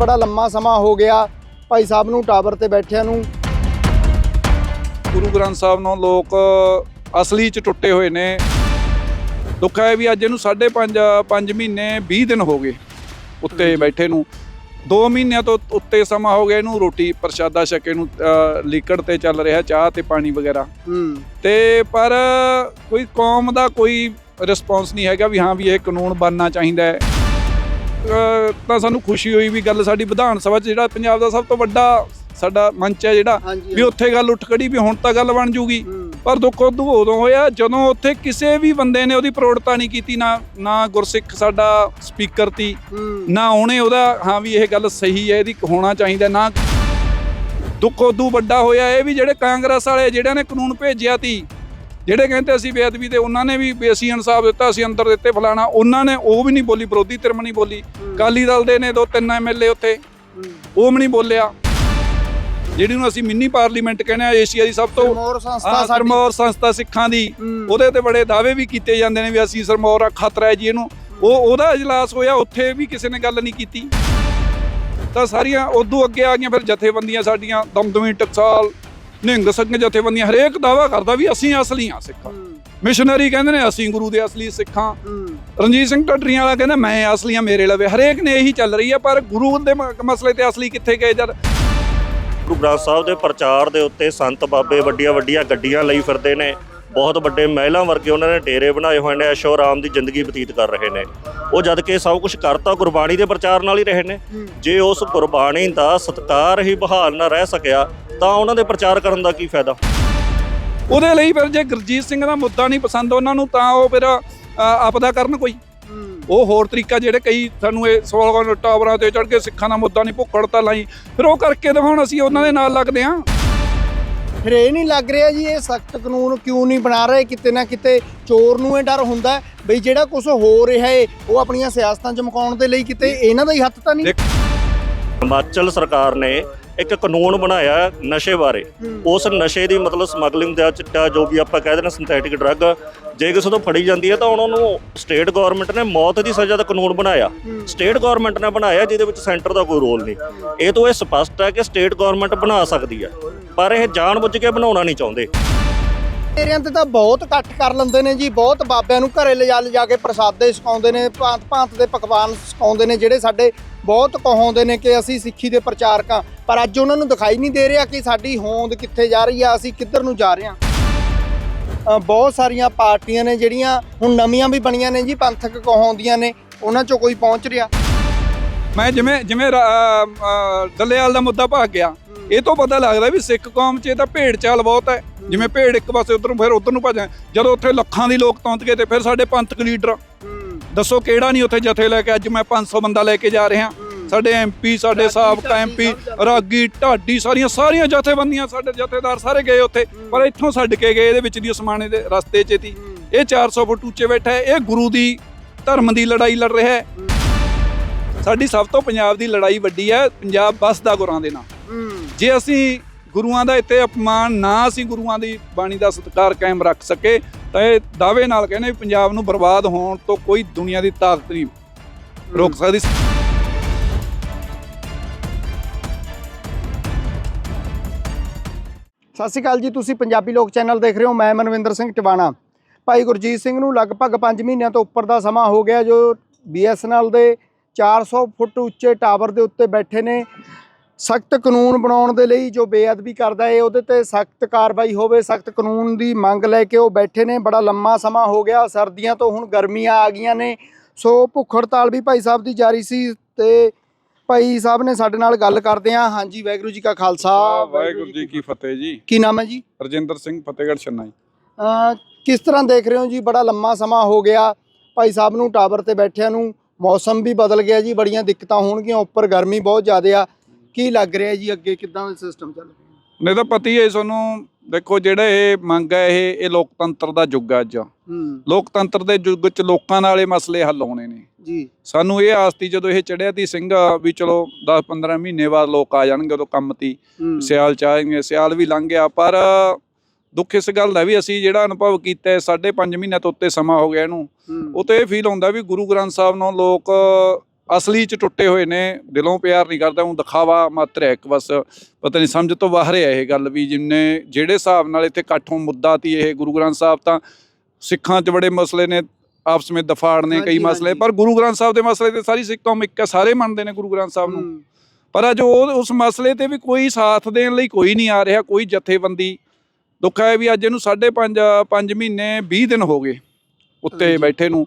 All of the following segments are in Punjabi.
ਬੜਾ ਲੰਮਾ ਸਮਾਂ ਹੋ ਗਿਆ ਭਾਈ ਸਾਹਿਬ ਨੂੰ ਟਾਵਰ ਤੇ ਬੈਠਿਆਂ ਨੂੰ। ਗੁਰੂ ਗ੍ਰੰਥ ਸਾਹਿਬ ਨੂੰ ਲੋਕ ਅਸਲੀ ਚ ਟੁੱਟੇ ਹੋਏ ਨੇ। ਦੁੱਖ ਹੈ ਵੀ ਅੱਜ ਇਹਨੂੰ 5.5 5 ਮਹੀਨੇ 20 ਦਿਨ ਹੋ ਗਏ ਉੱਤੇ ਬੈਠੇ ਨੂੰ। 2 ਮਹੀਨਿਆਂ ਤੋਂ ਉੱਤੇ ਸਮਾਂ ਹੋ ਗਿਆ ਇਹਨੂੰ ਰੋਟੀ ਪ੍ਰਸ਼ਾਦਾ ਛਕੇ ਨੂੰ ਲੀਕੜ ਤੇ ਚੱਲ ਰਿਹਾ ਚਾਹ ਤੇ ਪਾਣੀ ਵਗੈਰਾ। ਤੇ ਪਰ ਕੋਈ ਕੌਮ ਦਾ ਕੋਈ ਰਿਸਪੌਂਸ ਨਹੀਂ ਹੈਗਾ ਵੀ ਹਾਂ ਵੀ ਇਹ ਕਾਨੂੰਨ ਬਣਨਾ ਚਾਹੀਦਾ ਹੈ। ਤਾਂ ਸਾਨੂੰ ਖੁਸ਼ੀ ਹੋਈ ਵੀ ਗੱਲ ਸਾਡੀ ਵਿਧਾਨ ਸਭਾ 'ਚ ਜਿਹੜਾ ਪੰਜਾਬ ਦਾ ਸਭ ਤੋਂ ਵੱਡਾ ਸਾਡਾ ਮੰਚ ਹੈ ਜਿਹੜਾ ਵੀ ਉੱਥੇ ਗੱਲ ਉੱਠ ਖੜੀ ਵੀ ਹੁਣ ਤਾਂ ਗੱਲ ਬਣ ਜੂਗੀ। ਪਰ ਦੁੱਖ ਉਦੋਂ ਉਦੋਂ ਹੋਇਆ ਜਦੋਂ ਉੱਥੇ ਕਿਸੇ ਵੀ ਬੰਦੇ ਨੇ ਉਹਦੀ ਪ੍ਰੋੜਤਾ ਨਹੀਂ ਕੀਤੀ ਨਾ ਨਾ ਗੁਰਸਿੱਖ ਸਾਡਾ ਸਪੀਕਰ ਤੀ ਨਾ ਉਹਨੇ ਉਹਦਾ ਹਾਂ ਵੀ ਇਹ ਗੱਲ ਸਹੀ ਹੈ ਇਹਦੀ ਹੋਣਾ ਚਾਹੀਦਾ ਨਾ। ਦੁੱਖ ਉਦੋਂ ਵੱਡਾ ਹੋਇਆ ਇਹ ਵੀ ਜਿਹੜੇ ਕਾਂਗਰਸ ਵਾਲੇ ਜਿਹੜਿਆਂ ਨੇ ਕਾਨੂੰਨ ਭੇਜਿਆ ਤੀ ਜਿਹੜੇ ਕਹਿੰਦੇ ਅਸੀਂ ਬੇਅਦਬੀ ਤੇ ਉਹਨਾਂ ਨੇ ਵੀ ਅਸੀਂ ਇਨਸਾਫ ਦਿੱਤਾ ਅਸੀਂ ਅੰਦਰ ਦਿੱਤੇ ਫਲਾਣਾ ਉਹਨਾਂ ਨੇ ਉਹ ਵੀ ਨਹੀਂ ਬੋਲੀ ਵਿਰੋਧੀ ਧਿਰ ਨਹੀਂ ਬੋਲੀ। ਅਕਾਲੀ ਦਲ ਦੇ ਨੇ ਦੋ ਤਿੰਨ ਐਮਐਲਏ ਉੱਥੇ ਉਹ ਵੀ ਨਹੀਂ ਬੋਲਿਆ। ਜਿਹੜੀ ਨੂੰ ਅਸੀਂ ਮਿੰਨੀ ਪਾਰਲੀਮੈਂਟ ਕਹਿੰਦੇ ਆ ਏਸ਼ੀਆ ਦੀ ਸਭ ਤੋਂ ਮੋਰ ਸੰਸਥਾ ਸਰਮੌਰ ਸੰਸਥਾ ਸਿੱਖਾਂ ਦੀ। ਉਹਦੇ ਤੇ ਬੜੇ ਦਾਅਵੇ ਵੀ ਕੀਤੇ ਜਾਂਦੇ ਨੇ ਵੀ ਅਸੀਂ ਸਰਮੌਰ ਆ ਖਤਰਾ ਹੈ ਜੀ ਇਹਨੂੰ। ਉਹ ਉਹਦਾ ਇਜਲਾਸ ਹੋਇਆ ਉੱਥੇ ਵੀ ਕਿਸੇ ਨੇ ਗੱਲ ਨਹੀਂ ਕੀਤੀ। ਤਾਂ ਸਾਰੀਆਂ ਉਦੋਂ ਅੱਗੇ ਆ ਗਈਆਂ ਫਿਰ ਜਥੇਬੰਦੀਆਂ ਸਾਡੀਆਂ ਦਮਦਮੀ ਟਕਸਾਲ ਨਿਹੰਗ ਸਿੰਘ ਜਥੇਬੰਦੀਆਂ ਹਰੇਕ ਦਾਵਾ ਕਰਦਾ ਵੀ ਅਸੀਂ ਅਸਲੀ ਆ ਸਿੱਖਾਂ ਮਿਸ਼ਨਰੀ ਕਹਿੰਦੇ ਨੇ ਅਸੀਂ ਗੁਰੂ ਦੇ ਅਸਲੀ ਸਿੱਖਾਂ। ਰਣਜੀਤ ਸਿੰਘ ਢੱਡਰੀਆਂ ਵਾਲਾ ਕਹਿੰਦਾ ਮੈਂ ਅਸਲੀ ਆ ਮੇਰੇ ਲਵੇ। ਹਰੇਕ ਨੇ ਇਹੀ ਚੱਲ ਰਹੀ ਹੈ ਪਰ ਗੁਰੂ ਦੇ ਮਸਲੇ ਤੇ ਅਸਲੀ ਕਿੱਥੇ ਗਏ ਜਦ? ਗੁਰੂ ਗ੍ਰੰਥ ਸਾਹਿਬ ਦੇ ਪ੍ਰਚਾਰ ਦੇ ਉੱਤੇ ਸੰਤ ਬਾਬੇ ਵੱਡੀਆਂ ਵੱਡੀਆਂ ਗੱਡੀਆਂ ਲਈ ਫਿਰਦੇ ਨੇ। ਬਹੁਤ ਵੱਡੇ ਮਹਿਲਾਂ ਵਰਗੇ ਉਹਨਾਂ ਨੇ ਡੇਰੇ ਬਣਾਏ ਹੋਏ ਨੇ, ਐਸ਼ੋ ਆਰਾਮ ਦੀ ਜ਼ਿੰਦਗੀ ਬਤੀਤ ਕਰ ਰਹੇ ਨੇ। ਉਹ ਜਦ ਕਿ ਸਭ ਕੁਝ ਕਰਤਾ, ਗੁਰਬਾਣੀ ਦੇ ਪ੍ਰਚਾਰ ਨਾਲ ਹੀ ਰਹੇ ਨੇ। ਜੇ ਉਸ ਗੁਰਬਾਣੀ ਦਾ ਸਤਕਾਰ ਹੀ ਬਹਾਲ ਨਾ ਰਹਿ ਸਕਿਆ, ਤਾਂ ਉਹਨਾਂ ਦੇ ਪ੍ਰਚਾਰ ਕਰਨ ਦਾ ਕੀ ਫਾਇਦਾ? ਉਹਦੇ ਲਈ ਫਿਰ ਜੇ ਗੁਰਜੀਤ ਸਿੰਘ ਦਾ ਮੁੱਦਾ ਨਹੀਂ ਪਸੰਦ ਉਹਨਾਂ ਨੂੰ, ਤਾਂ ਉਹ ਫਿਰ ਆਪਦਾ ਕਰਨ ਕੋਈ। ਉਹ ਹੋਰ ਤਰੀਕਾ ਜਿਹੜੇ ਕਈ ਸਾਨੂੰ ਇਹ ਸਵਾਲ, ਟਾਵਰਾਂ ਤੇ ਚੜ ਕੇ ਸਿੱਖਾਂ ਦਾ ਮੁੱਦਾ ਨਹੀਂ ਭੁੱਖੜ ਤਾਂ ਲਾਈ। ਫਿਰ ਉਹ ਕਰਕੇ ਦਿਖਾਉਣ ਅਸੀਂ ਉਹਨਾਂ ਦੇ ਨਾਲ ਲੱਗਦੇ ਹਾਂ। ਫਿਰ ਇਹ ਨਹੀਂ ਲੱਗ ਰਿਹਾ ਜੀ, ਇਹ ਸਖਤ ਕਾਨੂੰਨ ਕਿਉਂ ਨਹੀਂ ਬਣਾ ਰਹੇ? ਕਿਤੇ ਨਾ ਕਿਤੇ ਚੋਰ ਨੂੰ ਇਹ ਡਰ ਹੁੰਦਾ ਬਈ ਜਿਹੜਾ ਕੁਝ ਹੋ ਰਿਹਾ ਏ ਉਹ ਆਪਣੀਆਂ ਸਿਆਸਤਾਂ ਚਮਕਾਉਣ ਦੇ ਲਈ ਕਿਤੇ ਇਹਨਾਂ ਦਾ ਹੀ ਹੱਥ ਤਾਂ ਨਹੀਂ। ਹਿਮਾਚਲ ਸਰਕਾਰ ਨੇ ਇੱਕ ਕਾਨੂੰਨ ਬਣਾਇਆ ਨਸ਼ੇ ਬਾਰੇ। ਉਸ ਨਸ਼ੇ ਦੀ ਮਤਲਬ ਸਮਗਲਿੰਗ ਦਾ ਚਿੱਟਾ ਜੋ ਵੀ ਆਪਾਂ ਕਹਿੰਦੇ ਨੇ ਸਿੰਥੈਟਿਕ ਡਰੱਗ ਜੇ ਕਿਸੇ ਤੋਂ ਫੜੀ ਜਾਂਦੀ ਹੈ ਤਾਂ ਉਹਨਾਂ ਨੂੰ ਸਟੇਟ ਗਵਰਨਮੈਂਟ ਨੇ ਮੌਤ ਦੀ ਸਜ਼ਾ ਦਾ ਕਾਨੂੰਨ ਬਣਾਇਆ। ਸਟੇਟ ਗਵਰਨਮੈਂਟ ਨੇ ਬਣਾਇਆ ਜਿਹਦੇ ਵਿੱਚ ਸੈਂਟਰ ਦਾ ਕੋਈ ਰੋਲ ਨਹੀਂ। ਇਹ ਤੋਂ ਇਹ ਸਪਸ਼ਟ ਹੈ ਕਿ ਸਟੇਟ ਗਵਰਨਮੈਂਟ ਬਣਾ ਸਕਦੀ ਹੈ ਪਰ ਇਹ ਜਾਣਬੁੱਝ ਕੇ ਬਣਾਉਣਾ ਨਹੀਂ ਚਾਹੁੰਦੇ। ਏਰੀਆਂ ਤੇ ਤਾਂ ਬਹੁਤ ਇਕੱਠ ਕਰ ਲੈਂਦੇ ਨੇ ਜੀ ਬਹੁਤ ਬਾਬਿਆਂ ਨੂੰ ਘਰੇ ਲਿਜਾ ਲਿਜਾ ਕੇ ਪ੍ਰਸਾਦੇ ਛਕਾਉਂਦੇ ਨੇ ਭਾਂਤ ਭਾਂਤ ਦੇ ਪਕਵਾਨ ਛਕਾਉਂਦੇ ਨੇ ਜਿਹੜੇ ਸਾਡੇ ਬਹੁਤ ਕਹਾਉਂਦੇ ਨੇ ਕਿ ਅਸੀਂ ਸਿੱਖੀ ਦੇ ਪ੍ਰਚਾਰਕ ਹਾਂ ਪਰ ਅੱਜ ਉਹਨਾਂ ਨੂੰ ਦਿਖਾਈ ਨਹੀਂ ਦੇ ਰਿਹਾ ਕਿ ਸਾਡੀ ਹੋਂਦ ਕਿੱਥੇ ਜਾ ਰਹੀ ਆ ਅਸੀਂ ਕਿੱਧਰ ਨੂੰ ਜਾ ਰਹੇ ਹਾਂ। ਬਹੁਤ ਸਾਰੀਆਂ ਪਾਰਟੀਆਂ ਨੇ ਜਿਹੜੀਆਂ ਹੁਣ ਨਵੀਆਂ ਵੀ ਬਣੀਆਂ ਨੇ ਜੀ ਪੰਥਕ ਕਹਾਉਂਦੀਆਂ ਨੇ ਉਹਨਾਂ ਚੋਂ ਕੋਈ ਪਹੁੰਚ ਰਿਹਾ? ਮੈਂ ਜਿਵੇਂ ਜਿਵੇਂ ਡੱਲੇਵਾਲ ਦਾ ਮੁੱਦਾ ਭਾਗ ਗਿਆ ਇਹ ਤੋਂ ਪਤਾ ਲੱਗਦਾ ਵੀ ਸਿੱਖ ਕੌਮ 'ਚ ਇਹ ਤਾਂ ਭੇਡ ਚਾਲ ਬਹੁਤ ਹੈ। ਜਿਵੇਂ ਭੇਡ ਇੱਕ ਪਾਸੇ ਉਧਰ ਨੂੰ ਫਿਰ ਉਧਰ ਨੂੰ ਭੱਜਾਂ ਜਦੋਂ ਉੱਥੇ ਲੱਖਾਂ ਦੀ ਲੋਕ ਪਹੁੰਚ ਗਏ ਤੇ ਫਿਰ ਸਾਡੇ ਪੰਥਕ ਲੀਡਰ ਦੱਸੋ ਕਿਹੜਾ ਨਹੀਂ ਉੱਥੇ ਜਥੇ ਲੈ ਕੇ ਅੱਜ ਮੈਂ 500 ਬੰਦਾ ਲੈ ਕੇ ਜਾ ਰਿਹਾ। ਸਾਡੇ ਐਮਪੀ ਸਾਡੇ ਸਾਬਕਾ ਐਮਪੀ ਰਾਗੀ ਢਾਡੀ ਸਾਰੀਆਂ ਸਾਰੀਆਂ ਜਥੇਬੰਦੀਆਂ ਸਾਡੇ ਜਥੇਦਾਰ ਸਾਰੇ ਗਏ ਉੱਥੇ। ਪਰ ਇੱਥੋਂ ਛੱਡ ਕੇ ਗਏ ਇਹਦੇ ਵਿੱਚ ਦੀ ਉਸਮਾਨੇ ਦੇ ਰਸਤੇ 'ਚ ਤੀ ਇਹ 400 ਫੁੱਟ ਉੱਚੇ ਬੈਠਾ ਹੈ। ਇਹ ਗੁਰੂ ਦੀ ਧਰਮ ਦੀ ਲੜਾਈ ਲੜ ਰਿਹਾ ਹੈ। ਸਾਡੀ ਸਭ ਤੋਂ ਪੰਜਾਬ ਦੀ ਲੜਾਈ ਵੱਡੀ ਹੈ ਪੰਜਾਬ ਬਸਦਾ ਗੁਰਾਂ ਦੇ ਨਾਲ ਜੇ ਅਸੀਂ ਗੁਰੂਆਂ ਦਾ ਇੱਥੇ ਅਪਮਾਨ ਨਾ ਅਸੀਂ ਗੁਰੂਆਂ ਦੀ ਬਾਣੀ ਦਾ ਸਤਿਕਾਰ ਕਾਇਮ ਰੱਖ ਸਕੇ ਤਾਂ ਇਹ ਦਾਅਵੇ ਨਾਲ ਕਹਿੰਦੇ ਵੀ ਪੰਜਾਬ ਨੂੰ ਬਰਬਾਦ ਹੋਣ ਤੋਂ ਕੋਈ ਦੁਨੀਆ ਦੀ ਤਾਕਤ ਨਹੀਂ। ਰੋਕ ਸਕਦੀ ਸਤਿ ਸ਼੍ਰੀ ਅਕਾਲ ਜੀ ਤੁਸੀਂ ਪੰਜਾਬੀ ਲੋਕ ਚੈਨਲ ਦੇਖ ਰਹੇ ਹੋ ਮੈਂ ਮਨਵਿੰਦਰ ਸਿੰਘ ਟਿਵਾਣਾ। ਭਾਈ ਗੁਰਜੀਤ ਸਿੰਘ ਨੂੰ ਲਗਭਗ 5 ਮਹੀਨਿਆਂ ਤੋਂ ਉੱਪਰ ਦਾ ਸਮਾਂ ਹੋ ਗਿਆ ਜੋ ਬੀਐਸਐਨਐਲ ਦੇ 400 ਫੁੱਟ ਉੱਚੇ ਟਾਵਰ ਦੇ ਉੱਤੇ ਬੈਠੇ ਨੇ। ਸਖਤ ਕਾਨੂੰਨ ਬਣਾਉਣ ਦੇ ਲਈ ਜੋ ਬੇਅਦਬੀ ਕਰਦਾ ਹੈ ਉਹਦੇ ਤੇ ਸਖਤ ਕਾਰਵਾਈ ਹੋਵੇ ਸਖਤ ਕਾਨੂੰਨ ਦੀ ਮੰਗ ਲੈ ਕੇ ਉਹ ਬੈਠੇ ਨੇ। ਬੜਾ ਲੰਮਾ ਸਮਾਂ ਹੋ ਗਿਆ ਸਰਦੀਆਂ ਤੋਂ ਹੁਣ ਗਰਮੀਆਂ ਆ ਗਈਆਂ ਨੇ। ਸੋ ਭੁੱਖ ਹੜਤਾਲ ਵੀ ਭਾਈ ਸਾਹਿਬ ਦੀ ਜਾਰੀ ਸੀ ਤੇ ਭਾਈ ਸਾਹਿਬ ਨੇ ਸਾਡੇ ਨਾਲ ਗੱਲ ਕਰਦੇ ਆ ਹਾਂਜੀ ਵਾਹਿਗੁਰੂ ਜੀ ਕਾ ਖਾਲਸਾ। ਵਾਹਿਗੁਰੂ ਜੀ ਕੀ ਫਤਿਹ ਜੀ। ਕੀ ਨਾਮ ਹੈ ਜੀ? ਰਜਿੰਦਰ ਸਿੰਘ ਫਤਿਹਗੜ੍ਹ ਛੰਨਾ ਜੀ। ਅਹ ਕਿਸ ਤਰ੍ਹਾਂ ਦੇਖ ਰਹੇ ਹੋ ਜੀ? ਬੜਾ ਲੰਮਾ ਸਮਾਂ ਹੋ ਗਿਆ। ਭਾਈ ਸਾਹਿਬ ਨੂੰ ਟਾਵਰ ਤੇ ਬੈਠਿਆਂ ਨੂੰ ਮੌਸਮ ਵੀ ਬਦਲ ਗਿਆ ਜੀ। ਬੜੀਆਂ ਦਿੱਕਤਾਂ ਹੋਣਗੀਆਂ ਉੱਪਰ ਗਰਮੀ ਬਹੁਤ ਜ਼ਿਆਦਾ ਆ। ਕੀ ਲੱਗ ਰਿਹਾ ਜੀ ਅੱਗੇ ਕਿੱਦਾਂ ਦਾ ਸਿਸਟਮ ਚੱਲ ਰਿਹਾ ਨਹੀਂ ਤਾਂ ਪਤੀ ਹੈ ਤੁਹਾਨੂੰ ਦੇਖੋ ਜਿਹੜਾ ਇਹ ਮੰਗ ਹੈ ਇਹ ਇਹ ਲੋਕਤੰਤਰ ਦਾ ਯੁੱਗ ਹੈ ਅੱਜ। ਲੋਕਤੰਤਰ ਦੇ ਯੁੱਗ 'ਚ ਲੋਕਾਂ ਨਾਲ ਇਹ ਮਸਲੇ ਹੱਲ ਹੋਣੇ ਨੇ। ਜੀ। ਸਾਨੂੰ ਇਹ ਆਸਤੀ ਜਦੋਂ ਇਹ ਚੜਿਆ ਤੀ ਸਿੰਘ ਵੀ ਚਲੋ 10 15 ਮਹੀਨੇ ਬਾਅਦ ਲੋਕ ਆ ਜਾਣਗੇ ਉਦੋਂ ਕੰਮ ਤੀ। ਸਿਆਲ ਚ ਆਏਂਗੇ ਸਿਆਲ ਵੀ ਲੰਘ ਗਿਆ ਪਰ ਦੁੱਖ ਇਸ ਗੱਲ ਦਾ ਵੀ ਅਸੀਂ ਜਿਹੜਾ ਅਨੁਭਵ ਕੀਤਾ ਹੈ, ਸਾਢੇ ਪੰਜ ਮਹੀਨਿਆਂ ਤੋਂ ਉੱਤੇ ਸਮਾਂ ਹੋ ਗਿਆ ਇਹਨੂੰ। ਉਹ ਤੇ ਇਹ ਫੀਲ ਹੁੰਦਾ ਵੀ ਗੁਰੂ ਗ੍ਰੰਥ ਸਾਹਿਬ ਨੂੰ ਲੋਕ ਅਸਲੀ ਚ ਟੁੱਟੇ ਹੋਏ ਨੇ ਦਿਲੋਂ ਪਿਆਰ ਨਹੀਂ ਕਰਦਾ ਉਹ ਦਿਖਾਵਾ ਮਾਤਰ ਹੈ ਇੱਕ ਬਸ। ਪਤਾ ਨਹੀਂ ਸਮਝ ਤੋਂ ਬਾਹਰ ਹੈ ਇਹ ਗੱਲ ਵੀ ਜਿੰਨੇ ਜਿਹੜੇ ਹਿਸਾਬ ਨਾਲ ਇੱਥੇ ਇਕੱਠੋਂ ਮੁੱਦਾ ਤੀ ਇਹ ਗੁਰੂ ਗ੍ਰੰਥ ਸਾਹਿਬ ਤਾਂ ਸਿੱਖਾਂ 'ਚ ਬੜੇ ਮਸਲੇ ਨੇ ਆਪਸ ਵਿੱਚ ਦਫਾੜ ਨੇ ਕਈ ਮਸਲੇ। ਪਰ ਗੁਰੂ ਗ੍ਰੰਥ ਸਾਹਿਬ ਦੇ ਮਸਲੇ ਤੇ ਸਾਰੀ ਸਿੱਖ ਕੌਮ ਇੱਕ ਹੈ ਸਾਰੇ ਮੰਨਦੇ ਨੇ ਗੁਰੂ ਗ੍ਰੰਥ ਸਾਹਿਬ ਨੂੰ। ਪਰ ਅੱਜ ਉਹ ਉਸ ਮਸਲੇ ਤੇ ਵੀ ਕੋਈ ਸਾਥ ਦੇਣ ਲਈ ਕੋਈ ਨਹੀਂ ਆ ਰਿਹਾ ਕੋਈ ਜਥੇਬੰਦੀ। ਦੁੱਖ ਹੈ ਵੀ ਅੱਜ ਇਹਨੂੰ 5.5 5 ਮਹੀਨੇ 20 ਦਿਨ ਹੋ ਗਏ ਉੱਤੇ। ਬੈਠੇ ਨੂੰ।